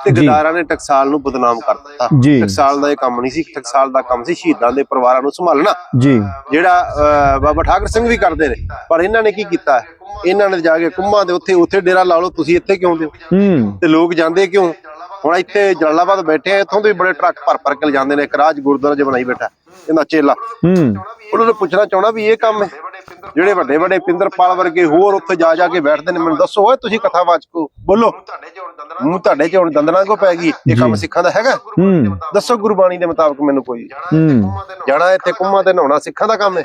ਤੇ। ਗਦਾਰਾਂ ਨੇ ਟਕਸਾਲ ਨੂੰ ਬਦਨਾਮ ਕਰ ਦਿੱਤਾ। ਟਕਸਾਲ ਦਾ ਇਹ ਕੰਮ ਨਹੀਂ ਸੀ ਟਕਸਾਲ ਦਾ ਕੰਮ ਸੀ ਸ਼ਹੀਦਾਂ ਦੇ ਪਰਿਵਾਰਾਂ ਨੂੰ ਸੰਭਾਲਣਾ। ਜੀ। ਜਿਹੜਾ ਬਾਬਾ ਠਾਕਰ ਸਿੰਘ ਵੀ ਕਰਦੇ ਨੇ ਪਰ ਇਹਨਾਂ ਨੇ ਕੀ ਕੀਤਾ? ਇਹਨਾਂ ਨੇ ਜਾ ਕੇ ਕੁੰਮਾਂ ਦੇ ਉੱਥੇ ਉੱਥੇ ਡੇਰਾ ਲਾ ਲਓ ਤੁਸੀਂ ਇੱਥੇ ਕਿਉਂ ਦਿਓ? ਹੂੰ। ਤੇ ਲੋਕ ਜਾਂਦੇ ਕਿਉਂ? ਹੁਣ ਇੱਥੇ ਜਲਾਲਾਬਾਦ ਬੈਠੇ ਆ ਇੱਥੋਂ ਦੇ ਬੜੇ ਟਰੱਕ ਭਰ ਭਰ ਕੇ ਜਾਂਦੇ ਨੇ ਇੱਕ ਰਾਜ ਗੁਰਦੁਆਰਾ ਜਿਹਾ ਬਣਾਈ ਬੈਠਾ ਇਹਦਾ ਚੇਲਾ। ਹੂੰ। ਉਹਨਾਂ ਨੂੰ ਪੁੱਛਣਾ ਚਾਹਣਾ ਵੀ ਇਹ ਕੰਮ ਹੈ। ਜਿਹੜੇ ਵੱਡੇ ਵੱਡੇ ਪਿੰਦਰਪਾਲ ਵਰਗੇ ਹੋਰ ਉੱਥੇ ਜਾ ਜਾ ਕੇ ਬੈਠਦੇ ਨੇ ਮੈਨੂੰ ਦੱਸੋ ਓਏ ਤੁਸੀਂ ਕਥਾਵਾਚਕ ਹੋ ਬੋਲੋ। ਮੂੰਹ ਤੁਹਾਡੇ ਚ ਹੁਣ ਦੰਦਲਾਂ ਕੋ ਪੈ ਗਈ ਇਹ ਕੰਮ ਸਿੱਖਾਂ ਦਾ ਹੈਗਾ? ਦੱਸੋ ਗੁਰਬਾਣੀ ਦੇ ਮੁਤਾਬਕ ਮੈਨੂੰ ਕੋਈ। ਜਾਣਾ ਇੱਥੇ ਕੁੰਮਾਂ ਤੇ ਨਹਾਉਣਾ ਸਿੱਖਾਂ ਦਾ ਕੰਮ ਹੈ?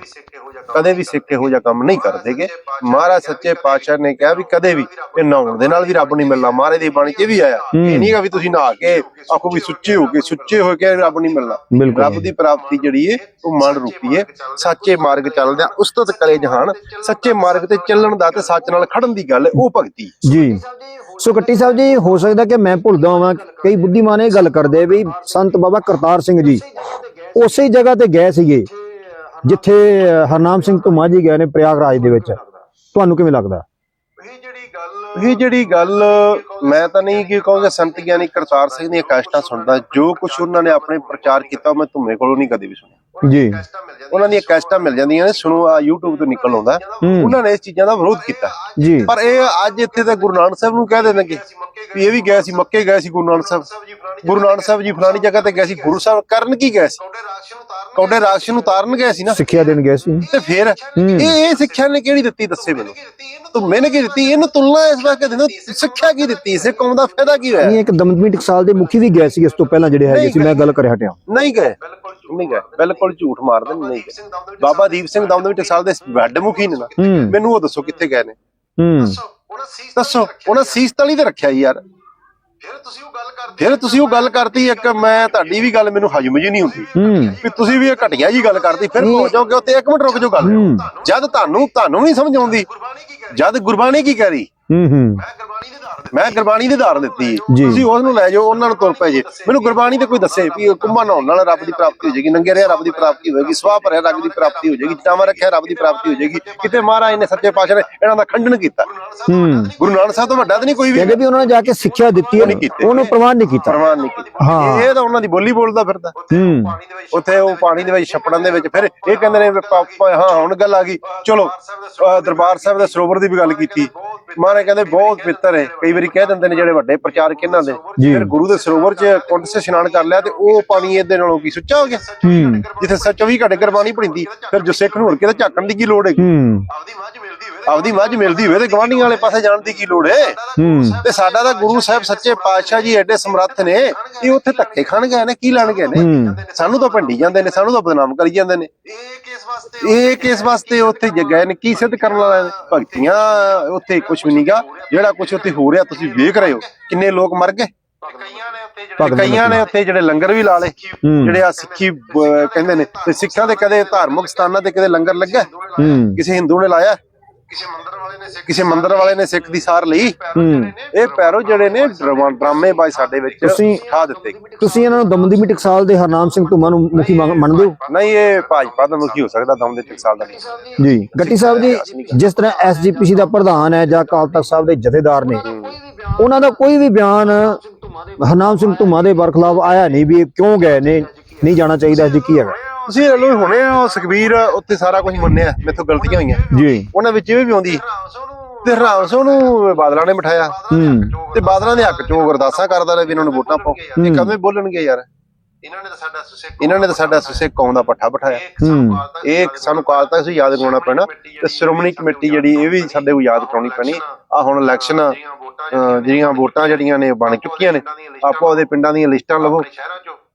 ਕਦੇ ਵੀ ਸਿੱਖ ਇਹੋ ਜਿਹਾ ਕੰਮ ਨਹੀਂ ਕਰਦੇਗੇ ਮਹਾਰਾਜ ਸੱਚੇ ਪਾਤਸ਼ਾਹ ਨੇ ਕਿਹਾ ਵੀ ਕਦੇ ਵੀ ਇਹ ਨਹਾਉਣ ਦੇ ਨਾਲ ਵੀ ਰੱਬ ਨਹੀਂ ਮਿਲਣਾ। ਮਹਾਰਾਜ ਦੀ ਬਾਣੀ 'ਚ ਵੀ ਆਇਆ। ਇਹ ਨਹੀਂਗਾ ਵੀ ਤੁਸੀਂ ਨਹਾ ਕੇ ਆਖੋ ਵੀ ਸੁੱਚੇ ਹੋ ਕੇ ਸੁੱਚੇ ਹੋ ਕੇ ਰੱਬ ਨਹੀਂ ਮਿਲਣਾ। ਰੱਬ ਦੀ ਪ੍ਰਾਪਤੀ ਜਿਹੜੀ ਏ ਉਹ ਮਨ ਰੂਪੀ ਏ। ਸੱਚੇ ਮਾਰਗ ਚੱਲਦਿਆਂ ਉਸਤਤ ਕਰੇ ਜਹਾਨ ਸੱਚੇ ਮਾਰਗ ਤੇ ਚੱਲਣ ਦਾ ਤੇ ਸੱਚ ਨਾਲ ਖੜਨ ਦੀ ਗੱਲ ਉਹ ਭਗਤੀ ਜੀ। ਸੋ ਗੱਟੀ ਸਾਹਿਬ ਜੀ ਹੋ ਸਕਦਾ ਕਿ ਮੈਂ ਭੁੱਲਦਾ ਹਾਂ ਕਈ ਬੁੱਧੀਮਾਨ ਇਹ ਗੱਲ ਕਰਦੇ ਵੀ ਸੰਤ ਬਾਬਾ ਕਰਤਾਰ ਸਿੰਘ ਜੀ ਉਸੇ ਜਗ੍ਹਾ ਤੇ ਗਏ ਸੀਗੇ। ਜਿੱਥੇ ਹਰਨਾਮ ਸਿੰਘ ਧੁਮਾ ਜੀ ਗਏ ਨੇ ਪ੍ਰਯਾਗਰਾਜ ਦੇ ਵਿੱਚ। ਤੁਹਾਨੂੰ ਕਿਵੇਂ ਲੱਗਦਾ? ਇਹ ਜਿਹੜੀ ਗੱਲ ਮੈਂ ਤਾਂ ਨਹੀਂ ਕਿ ਕਹੂੰਗਾ ਸੰਤ ਗਿਆਨੀ ਕਰਤਾਰ ਸਿੰਘ ਦੀਆਂ ਕਸ਼ਟਾਂ ਸੁਣਦਾ। ਜੋ ਕੁਝ ਉਹਨਾਂ ਨੇ ਆਪਣੇ ਪ੍ਰਚਾਰ ਕੀਤਾ ਉਹ ਮੈਂ ਧੁੰਮੇ ਕੋਲੋਂ ਨਹੀਂ ਕਦੇ ਵੀ ਸੁਣਿਆ। ਜੀ। ਉਹਨਾਂ ਦੀਆਂ ਕੈਸਟਾਂ ਮਿਲ ਜਾਂਦੀਆਂ ਨੇ ਸੁਣੋ ਆ YouTube ਤੋਂ ਨਿਕਲ ਆਉਂਦਾ। ਉਹਨਾਂ ਨੇ ਇਸ ਚੀਜ਼ਾਂ ਦਾ ਵਿਰੋਧ ਕੀਤਾ। ਜੀ। ਪਰ ਇਹ ਅੱਜ ਇੱਥੇ ਤਾਂ ਗੁਰੂ ਨਾਨਕ ਸਾਹਿਬ ਨੂੰ ਕਹਿ ਦੇਣਗੇ ਵੀ ਇਹ ਵੀ ਗਏ ਸੀ ਮੱਕੇ ਗਏ ਸੀ ਗੁਰੂ ਨਾਨਕ ਸਾਹਿਬ। ਗੁਰੂ ਨਾਨਕ ਸਾਹਿਬ ਜੀ ਫਲਾਣੀ ਜਗ੍ਹਾ ਤੇ ਗਏ ਸੀ ਗੁਰੂ ਸਾਹਿਬ ਕਰਨ ਕੀ ਗਏ ਸੀ? ਕੌਡੇ ਰਾਸ਼ਨ ਨੂੰ ਉਤਾਰਨ ਗਏ ਸੀ। ਨਾ ਸਿੱਖਿਆ ਦੇਣ ਗਏ ਸੀ। ਤੇ ਫਿਰ ਇਹ ਇਹ ਸਿੱਖਿਆ ਨੇ ਕਿਹੜੀ ਦਿੱਤੀ ਦੱਸੇ ਮੈਨੂੰ। ਤੂੰ ਮੈਨੇ ਕੀ ਦਿੱਤੀ? ਇਹਨੂੰ ਤੁਲਨਾ ਇਸ ਵਾਰ ਦਿੰਦਾ ਸਿੱਖਿਆ ਕੀ ਦਿੱਤੀ? ਸੇ ਕੌਮ ਦਾ ਫਾਇਦਾ ਕੀ ਹੋਇਆ? ਨਹੀਂ ਇੱਕ ਦਮਦਮੀ ਟਕਸਾਲ ਦੇ ਮੁਖੀ ਵੀ ਗਏ ਸੀ ਇਸ ਤੋਂ ਪਹਿਲਾਂ ਜਿਹੜੇ ਹੈਗੇ ਸੀ ਮੈਂ ਗੱਲ ਕਰ ਹਟਿਆ। ਨਹੀਂ ਗਏ। ਨਹੀਂ ਗਏ ਬਿਲਕੁਲ ਝੂਠ ਮਾਰਦੇ ਨੇ, ਨਹੀਂ ਗਏ ਬਾਬਾ ਦੀਪ ਸਿੰਘ ਦਮਦਮੀ ਟਕਸਾਲ ਦੇ ਵੱਡ ਮੁਖੀ ਨੇ। ਨਾ ਹੂੰ। ਮੈਨੂੰ ਉਹ ਦੱਸੋ ਕਿੱਥੇ ਗਏ ਨੇ। ਹੂੰ। ਦੱਸੋ ਉਹਨਾਂ ਸੀਸ ਤਲੀ ਤੇ ਰੱਖਿਆ ਯਾਰ। ਫਿਰ ਤੁਸੀਂ ਉਹ ਗੱਲ ਕਰਤੀ ਇੱਕ ਮੈਂ ਤੁਹਾਡੀ ਵੀ ਗੱਲ ਮੈਨੂੰ ਹਜਮ ਜੀ ਨਹੀਂ ਹੁੰਦੀ। ਹੂੰ। ਵੀ ਤੁਸੀਂ ਵੀ ਇਹ ਘਟਿਆ ਜੀ ਗੱਲ ਕਰਤੀ ਫਿਰ ਪਹੁੰਚ ਜਾਓਗੇ ਉੱਤੇ ਇੱਕ ਮਿੰਟ ਰੁਕ ਜਾਓ ਗੱਲ। ਹੂੰ। ਜਦ ਤੁਹਾਨੂੰ ਤੁਹਾਨੂੰ ਨਹੀਂ ਸਮਝ ਆਉਂਦੀ। ਜਦ ਗੁਰਬਾਣੀ ਕੀ ਕਹਿ ਰਹੀ? ਹੂੰ ਹੂੰ। ਮੈਂ ਗੁਰਬਾਣੀ ਦੀ ਧਾਰ ਦਿੱਤੀ। ਜੀ। ਤੁਸੀਂ ਉਸ ਨੂੰ ਲੈ ਜਾਓ ਉਹਨਾਂ ਨੂੰ ਤੁਰ ਪਏ ਜੇ। ਮੈਨੂੰ ਗੁਰਬਾਣੀ ਤੇ ਕੋਈ ਦੱਸੇ ਵੀ ਇਹ ਕੁੰਭਾਂ ਨਹਾਉਣ ਨਾਲ ਰੱਬ ਦੀ ਪ੍ਰਾਪਤੀ ਹੋ ਜਾਏਗੀ ਨੰਗੇ ਰਿਹਾ ਰੱਬ ਦੀ ਪ੍ਰਾਪਤੀ ਹੋਏਗੀ ਸਵਾਹ ਭਰਿਆ ਰੱਬ ਦੀ ਪ੍ਰਾਪਤੀ ਹੋ ਜਾਏਗੀ ਚਾਵਾਂ ਰੱਖਿਆ ਰੱਬ ਦੀ ਪ੍ਰਾਪਤੀ ਹੋ ਜਾਏਗੀ। ਕਿਤੇ ਮਹਾਰਾਜ ਨੇ ਸੱਚੇ ਪਾਤਸ਼ਾਹ ਨੇ ਇਹਨਾਂ ਦਾ ਖੰਡਨ ਕੀਤਾ। ਹੂੰ। ਗੁਰੂ ਨਾਨਕ ਸਾਹਿਬ ਤੋਂ ਵੱਡਾ ਤਾਂ ਨਹੀਂ ਕੋਈ ਵੀ। ਕਹਿੰਦੇ ਵੀ ਉਹਨਾਂ ਨੇ ਜਾ ਕੇ ਸਿੱਖਿਆ ਦਿੱਤੀ ਹੈ ਨਹੀਂ ਕੀਤੀ। ਉਹਨੂੰ ਪ੍ਰਵਾਨ ਨਹੀਂ ਕੀਤਾ। ਪ੍ਰਮਾਣ ਨਹੀਂ ਕੀਤਾ। ਹਾਂ। ਇਹ ਤਾਂ ਉਹਨਾਂ ਦੀ ਬੋਲੀ ਬੋਲਦਾ ਫਿਰਦਾ। ਹੂੰ। ਉੱਥੇ ਉਹ ਪਾਣੀ ਦੇ ਵਿੱਚ ਛੱਪੜਾਂ ਦੇ ਵਿੱਚ ਫਿਰ ਇਹ ਕਹਿੰਦੇ ਨੇ ਹਾਂ ਹੁਣ ਗੱਲ ਆ ਗਈ। ਚਲੋ ਦਰਬਾਰ ਸਾਹਿਬ ਦੇ ਸਰੋਵਰ ਦੀ ਵੀ ਗੱਲ ਕੀਤੀ। ਮਹਾਰਾਜ ਕਹਿੰਦੇ ਬਹੁਤ ਪਵਿੱਤਰ ਹੈ ਕਈ ਵਾਰੀ ਕਹਿ ਦਿੰਦੇ ਨੇ ਜਿਹੜੇ ਵੱਡੇ ਪ੍ਰਚਾਰਕ ਇਹਨਾਂ ਦੇ। ਫਿਰ ਗੁਰੂ ਦੇ ਸਰੋਵਰ 'ਚ ਕੁੰਡ 'ਚ ਇਸ਼ਨਾਨ ਕਰ ਲਿਆ ਤੇ ਉਹ ਪਾਣੀ ਇਹਦੇ ਨਾਲੋਂ ਕੀ ਸੁੱਚਾ ਹੋ ਗਿਆ? ਜਿੱਥੇ ਸ 24 ਘੰਟੇ ਗੁਰਬਾਣੀ ਪੜਿੰਦੀ ਫਿਰ ਜੋ ਸਿੱਖ ਨੂੰ ਹੋਰ ਕਿਤੇ ਝਾਕਣ ਦੀ ਕੀ ਲੋੜ ਹੈ ਹੂੰ। ਆਪਦੀ ਮੱਝ ਮਿਲਦੀ ਹੋਵੇ ਤੇ ਗਵਾਂਢੀਆਂ ਵਾਲੇ ਪਾਸੇ ਜਾਣ ਦੀ ਕੀ ਲੋੜ ਹੈ? ਹੂੰ। ਤੇ ਸਾਡਾ ਤਾਂ ਗੁਰੂ ਸਾਹਿਬ ਸੱਚੇ ਪਾਤਸ਼ਾਹ ਜੀ ਐਡੇ ਸਮਰੱਥ ਨੇ ਇਹ ਉੱਥੇ ਧੱਕੇ ਖਾਣ ਗਏ ਨੇ ਕੀ ਲੈਣ ਗਏ ਨੇ? ਸਾਨੂੰ ਤਾਂ ਭੰਡੀ ਜਾਂਦੇ ਨੇ ਸਾਨੂੰ ਤਾਂ ਬਦਨਾਮ ਕਰੀ ਜਾਂਦੇ ਨੇ। ਇਹ ਕਿਸ ਵਾਸਤੇ ਉੱਥੇ ਗਏ ਨੇ ਕੀ ਸਿੱਧ ਕਰਨ ਵਾਲੇ ਭਗਤੀਆਂ ਉੱਥੇ ਕੁਝ ਵੀ ਨਹੀਂਗਾ ਜਿਹੜਾ ਕੁਝ ਉੱਥੇ ਹੋ ਰਿਹਾ ਤੁਸੀਂ ਵੇਖ ਰਹੇ ਹੋ। ਕਿੰਨੇ ਲੋਕ ਮਰ ਗਏ। ਕਈਆਂ ਨੇ ਉੱਥੇ ਜਿਹੜੇ ਲੰਗਰ ਵੀ ਲਾ ਲਏ। ਜਿਹੜੇ ਆ ਸਿੱਖੀ ਕਹਿੰਦੇ ਨੇ ਤੇ ਸਿੱਖਾਂ ਦੇ ਕਦੇ ਧਾਰਮਿਕ ਸਥਾਨਾਂ ਤੇ ਕਦੇ ਲੰਗਰ ਲੱਗਾ ਕਿਸੇ ਹਿੰਦੂ ਨੇ ਲਾਇਆ? ਕਿਸੇ ਮੰਦਰ ਵਾਲੇ ਨੇ ਸਿੱਖ ਦੀ ਸਾਰ ਲਈ। ਇਹ ਪੈਰੋ ਜਿਹੜੇ ਨੇ ਡਰਾਮਾ- ਡਰਾਮੇਬਾਜ਼ ਸਾਡੇ ਵਿੱਚ ਤੁਸੀਂ- ਠਾ ਦਿੱਤੇ। ਤੁਸੀਂ ਇਹਨਾਂ ਨੂੰ ਦਮਦਮੀ ਟਕਸਾਲ ਦੇ ਹਰਨਾਮ ਸਿੰਘ ਧੁਮਾ ਨੂੰ ਮੁਖੀ ਮੰਨ- ਮੰਨਦੇ ਹੋ? ਨਹੀਂ ਇਹ ਭਾਜਪਾ ਦਾ ਮੁਖੀ ਹੋ ਸਕਦਾ ਦਮ ਦੇ ਟਕਸਾਲ ਦਾ। ਜੀ। ਗੱਟੀ ਸਾਹਿਬ ਜੀ ਜਿਸ ਤਰ੍ਹਾਂ ਐਸਜੀਪੀਸੀ ਦਾ ਪ੍ਰਧਾਨ ਹੈ ਜਾਂ ਅਕਾਲ ਤਖਤ ਸਾਹਿਬ ਦੇ ਜਥੇਦਾਰ ਨੇ ਉਹਨਾਂ ਦਾ ਕੋਈ ਵੀ ਬਿਆਨ ਹਰਨਾਮ ਸਿੰਘ ਧੁਮਾ ਦੇ ਬਰਖਲਾਫ ਆਇਆ ਨਹੀਂ ਵੀ ਇਹ ਕਿਉਂ ਗਏ ਨੇ ਨਹੀਂ ਜਾਣਾ ਚਾਹੀਦਾ ਜੀ ਕੀ ਹੈਗਾ? ਤੁਸੀਂ ਇਹ ਲੋ ਹੁਣੇ ਉਹ ਸੁਖਬੀਰ ਉੱਥੇ ਸਾਰਾ ਕੁਝ ਮੰਨਿਆ ਮੇਥੋਂ ਗਲਤੀਆਂ ਹੋਈਆਂ। ਜੀ। ਉਹਨਾਂ ਵਿੱਚ ਇਹ ਵੀ ਆਉਂਦੀ ਤੇ ਹਰਾਮ ਸਿੰਘ ਨੂੰ ਬਾਦਲਾਂ ਨੇ ਬਿਠਾਇਆ। ਹੂੰ। ਤੇ ਬਾਦਲਾਂ ਦੇ ਹੱਕ ਚੋਂ ਅਰਦਾਸਾਂ ਕਰਦਾ ਰਿਹਾ ਵੀ ਇਹਨਾਂ ਨੂੰ ਵੋਟਾਂ ਪਾਓ। ਇਹ ਕਵੇਂ ਬੋਲਣਗੇ ਯਾਰ। ਇਹਨਾਂ ਨੇ ਤਾਂ ਸਾਡਾ ਸਿੱਖ ਕੌਮ ਦਾ ਪੱਠਾ ਬਿਠਾਇਆ। ਇਹ ਸਾਨੂੰ ਕਾਲ ਤੱਕ ਸੀ ਯਾਦ ਕਰਾਉਣਾ ਪੈਣਾ। ਤੇ ਸ਼੍ਰੋਮਣੀ ਕਮੇਟੀ ਜਿਹੜੀ ਇਹ ਵੀ ਸਾਡੇ ਨੂੰ ਯਾਦ ਕਰਾਉਣੀ ਪੈਣੀ। ਆ ਹੁਣ ਇਲੈਕਸ਼ਨ ਜਿਹੜੀਆਂ ਵੋਟਾਂ ਜਿਹੜੀਆਂ ਨੇ ਬਣ ਚੁੱਕੀਆਂ ਨੇ। ਆਪੋ ਉਹਦੇ ਪਿੰਡਾਂ ਦੀਆਂ ਲਿਸਟਾਂ ਲਵੋ।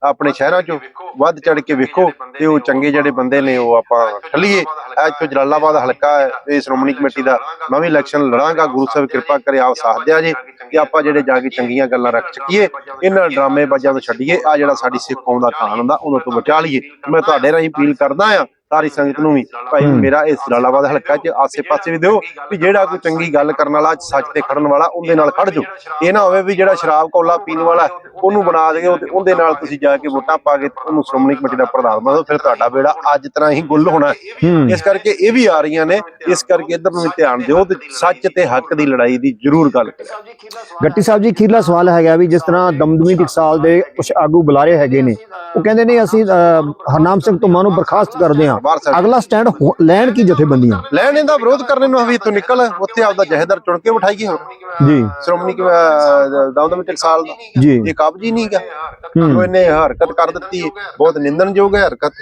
ਆਪਣੇ ਸ਼ਹਿਰਾਂ 'ਚੋਂ ਵੱਧ ਚੜ ਕੇ ਵੇਖੋ ਤੇ ਉਹ ਚੰਗੇ ਜਿਹੜੇ ਬੰਦੇ ਨੇ ਉਹ ਆਪਾਂ ਠੱਲੀਏ ਇੱਥੋਂ ਜਲਾਲਾਬਾਦ ਹਲਕਾ ਹੈ ਇਹ ਸ਼੍ਰੋਮਣੀ ਕਮੇਟੀ ਦਾ। ਮੈਂ ਵੀ ਇਲੈਕਸ਼ਨ ਲੜਾਂਗਾ ਗੁਰੂ ਸਾਹਿਬ ਕਿਰਪਾ ਕਰੇ ਆਪ ਸਾਥ ਦਿਆ ਜੀ ਤੇ ਆਪਾਂ ਜਿਹੜੇ ਜਾ ਕੇ ਚੰਗੀਆਂ ਗੱਲਾਂ ਰੱਖ ਸਕੀਏ ਇਹਨਾਂ ਡਰਾਮੇ ਬਾਜਾਂ ਤੋਂ ਛੱਡੀਏ ਆ ਜਿਹੜਾ ਸਾਡੀ ਸਿੱਖ ਕੌਮ ਦਾ ਖਾਨ ਹੁੰਦਾ ਉਹਨਾਂ ਤੋਂ ਬਚਾ ਲਈਏ। ਮੈਂ ਤੁਹਾਡੇ ਰਾਹੀਂ ਅਪੀਲ ਕਰਦਾ ਆ ਸਾਰੀ ਸੰਗਤ ਨੂੰ ਵੀ। ਭਾਈ ਮੇਰਾ ਇਸ ਜਲਾਲਾਬਾਦ ਹਲਕਾ 'ਚ ਆਸੇ-ਪਾਸੇ ਵੀ ਦਿਓ ਵੀ ਜਿਹੜਾ ਕੋਈ ਚੰਗੀ ਗੱਲ ਕਰਨ ਵਾਲਾ ਸੱਚ ਤੇ ਖੜਨ ਵਾਲਾ ਉਹਦੇ ਨਾਲ ਖੜ ਜਾਓ। ਇਹ ਨਾ ਹੋਵੇ ਵੀ ਜਿਹੜਾ ਸ਼ਰਾਬ ਕੋਲਾ ਪੀਣ ਵਾਲਾ ਉਹਨੂੰ ਬਣਾ ਦੇਗੇ ਉਹਦੇ ਨਾਲ ਤੁਸੀਂ ਜਾ ਕੇ ਵੋਟਾਂ ਪਾ ਕੇ ਉਹਨੂੰ ਸ਼੍ਰੋਮਣੀ ਕਮੇਟੀ ਦਾ ਪ੍ਰਧਾਨ ਬਣਾਓ ਫਿਰ ਤੁਹਾਡਾ ਬੇੜਾ ਅੱਜ ਤਰ੍ਹਾਂ ਹੀ ਗੁੱਲ ਹੋਣਾ ਇਸ ਕਰਕੇ ਇਹ ਵੀ ਆ ਰਹੀਆਂ ਨੇ ਇਸ ਕਰਕੇ ਇਧਰ ਨੂੰ ਧਿਆਨ ਦਿਓ ਤੇ ਸੱਚ ਤੇ ਹੱਕ ਦੀ ਲੜਾਈ ਦੀ ਜ਼ਰੂਰ ਗੱਲ ਕਰੋ। ਗੱਟੀ ਸਾਹਿਬ ਜੀ ਅਖੀਰਲਾ ਸਵਾਲ ਹੈਗਾ ਵੀ ਜਿਸ ਤਰ੍ਹਾਂ ਦਮਦਮੀ ਟਕਸਾਲ ਦੇ ਕੁਝ ਆਗੂ ਬੁਲਾਰੇ ਹੈਗੇ ਨੇ ਉਹ ਕਹਿੰਦੇ ਨੇ ਅਸੀਂ ਹਰਨਾਮ ਸਿੰਘ ਧੁਮਾ ਨੂੰ ਬਰਖਾਸਤ ਕਰਦੇ ਹਾਂ। ਬਾਹਰ ਅਗਲਾ ਸਟੈਂਡ ਲੈਣ ਕੀ ਜਥੇਬੰਦੀਆਂ? ਲੈਣ ਇਹਦਾ ਵਿਰੋਧ ਕਰਨੇ ਨੂੰ ਵੀ ਇੱਥੋਂ ਨਿਕਲ ਉੱਥੇ ਆਪਦਾ ਜਹੇਦਾਰ ਚੁਣ ਕੇ ਬਿਠਾਈਏ ਹੋਰ ਜੀ। ਸ਼੍ਰੋਮਣੀ ਦਮਦਮੀ ਟਕਸਾਲ ਦਾ। ਜੀ। ਇਹ ਕਾਬਜ ਹੀ ਨਹੀਂਗਾ ਹੂੰ। ਜੋ ਇਹਨੇ ਹਰਕਤ ਕਰ ਦਿੱਤੀ। ਬਹੁਤ ਨਿੰਦਣਯੋਗ ਹੈ ਹਰਕਤ।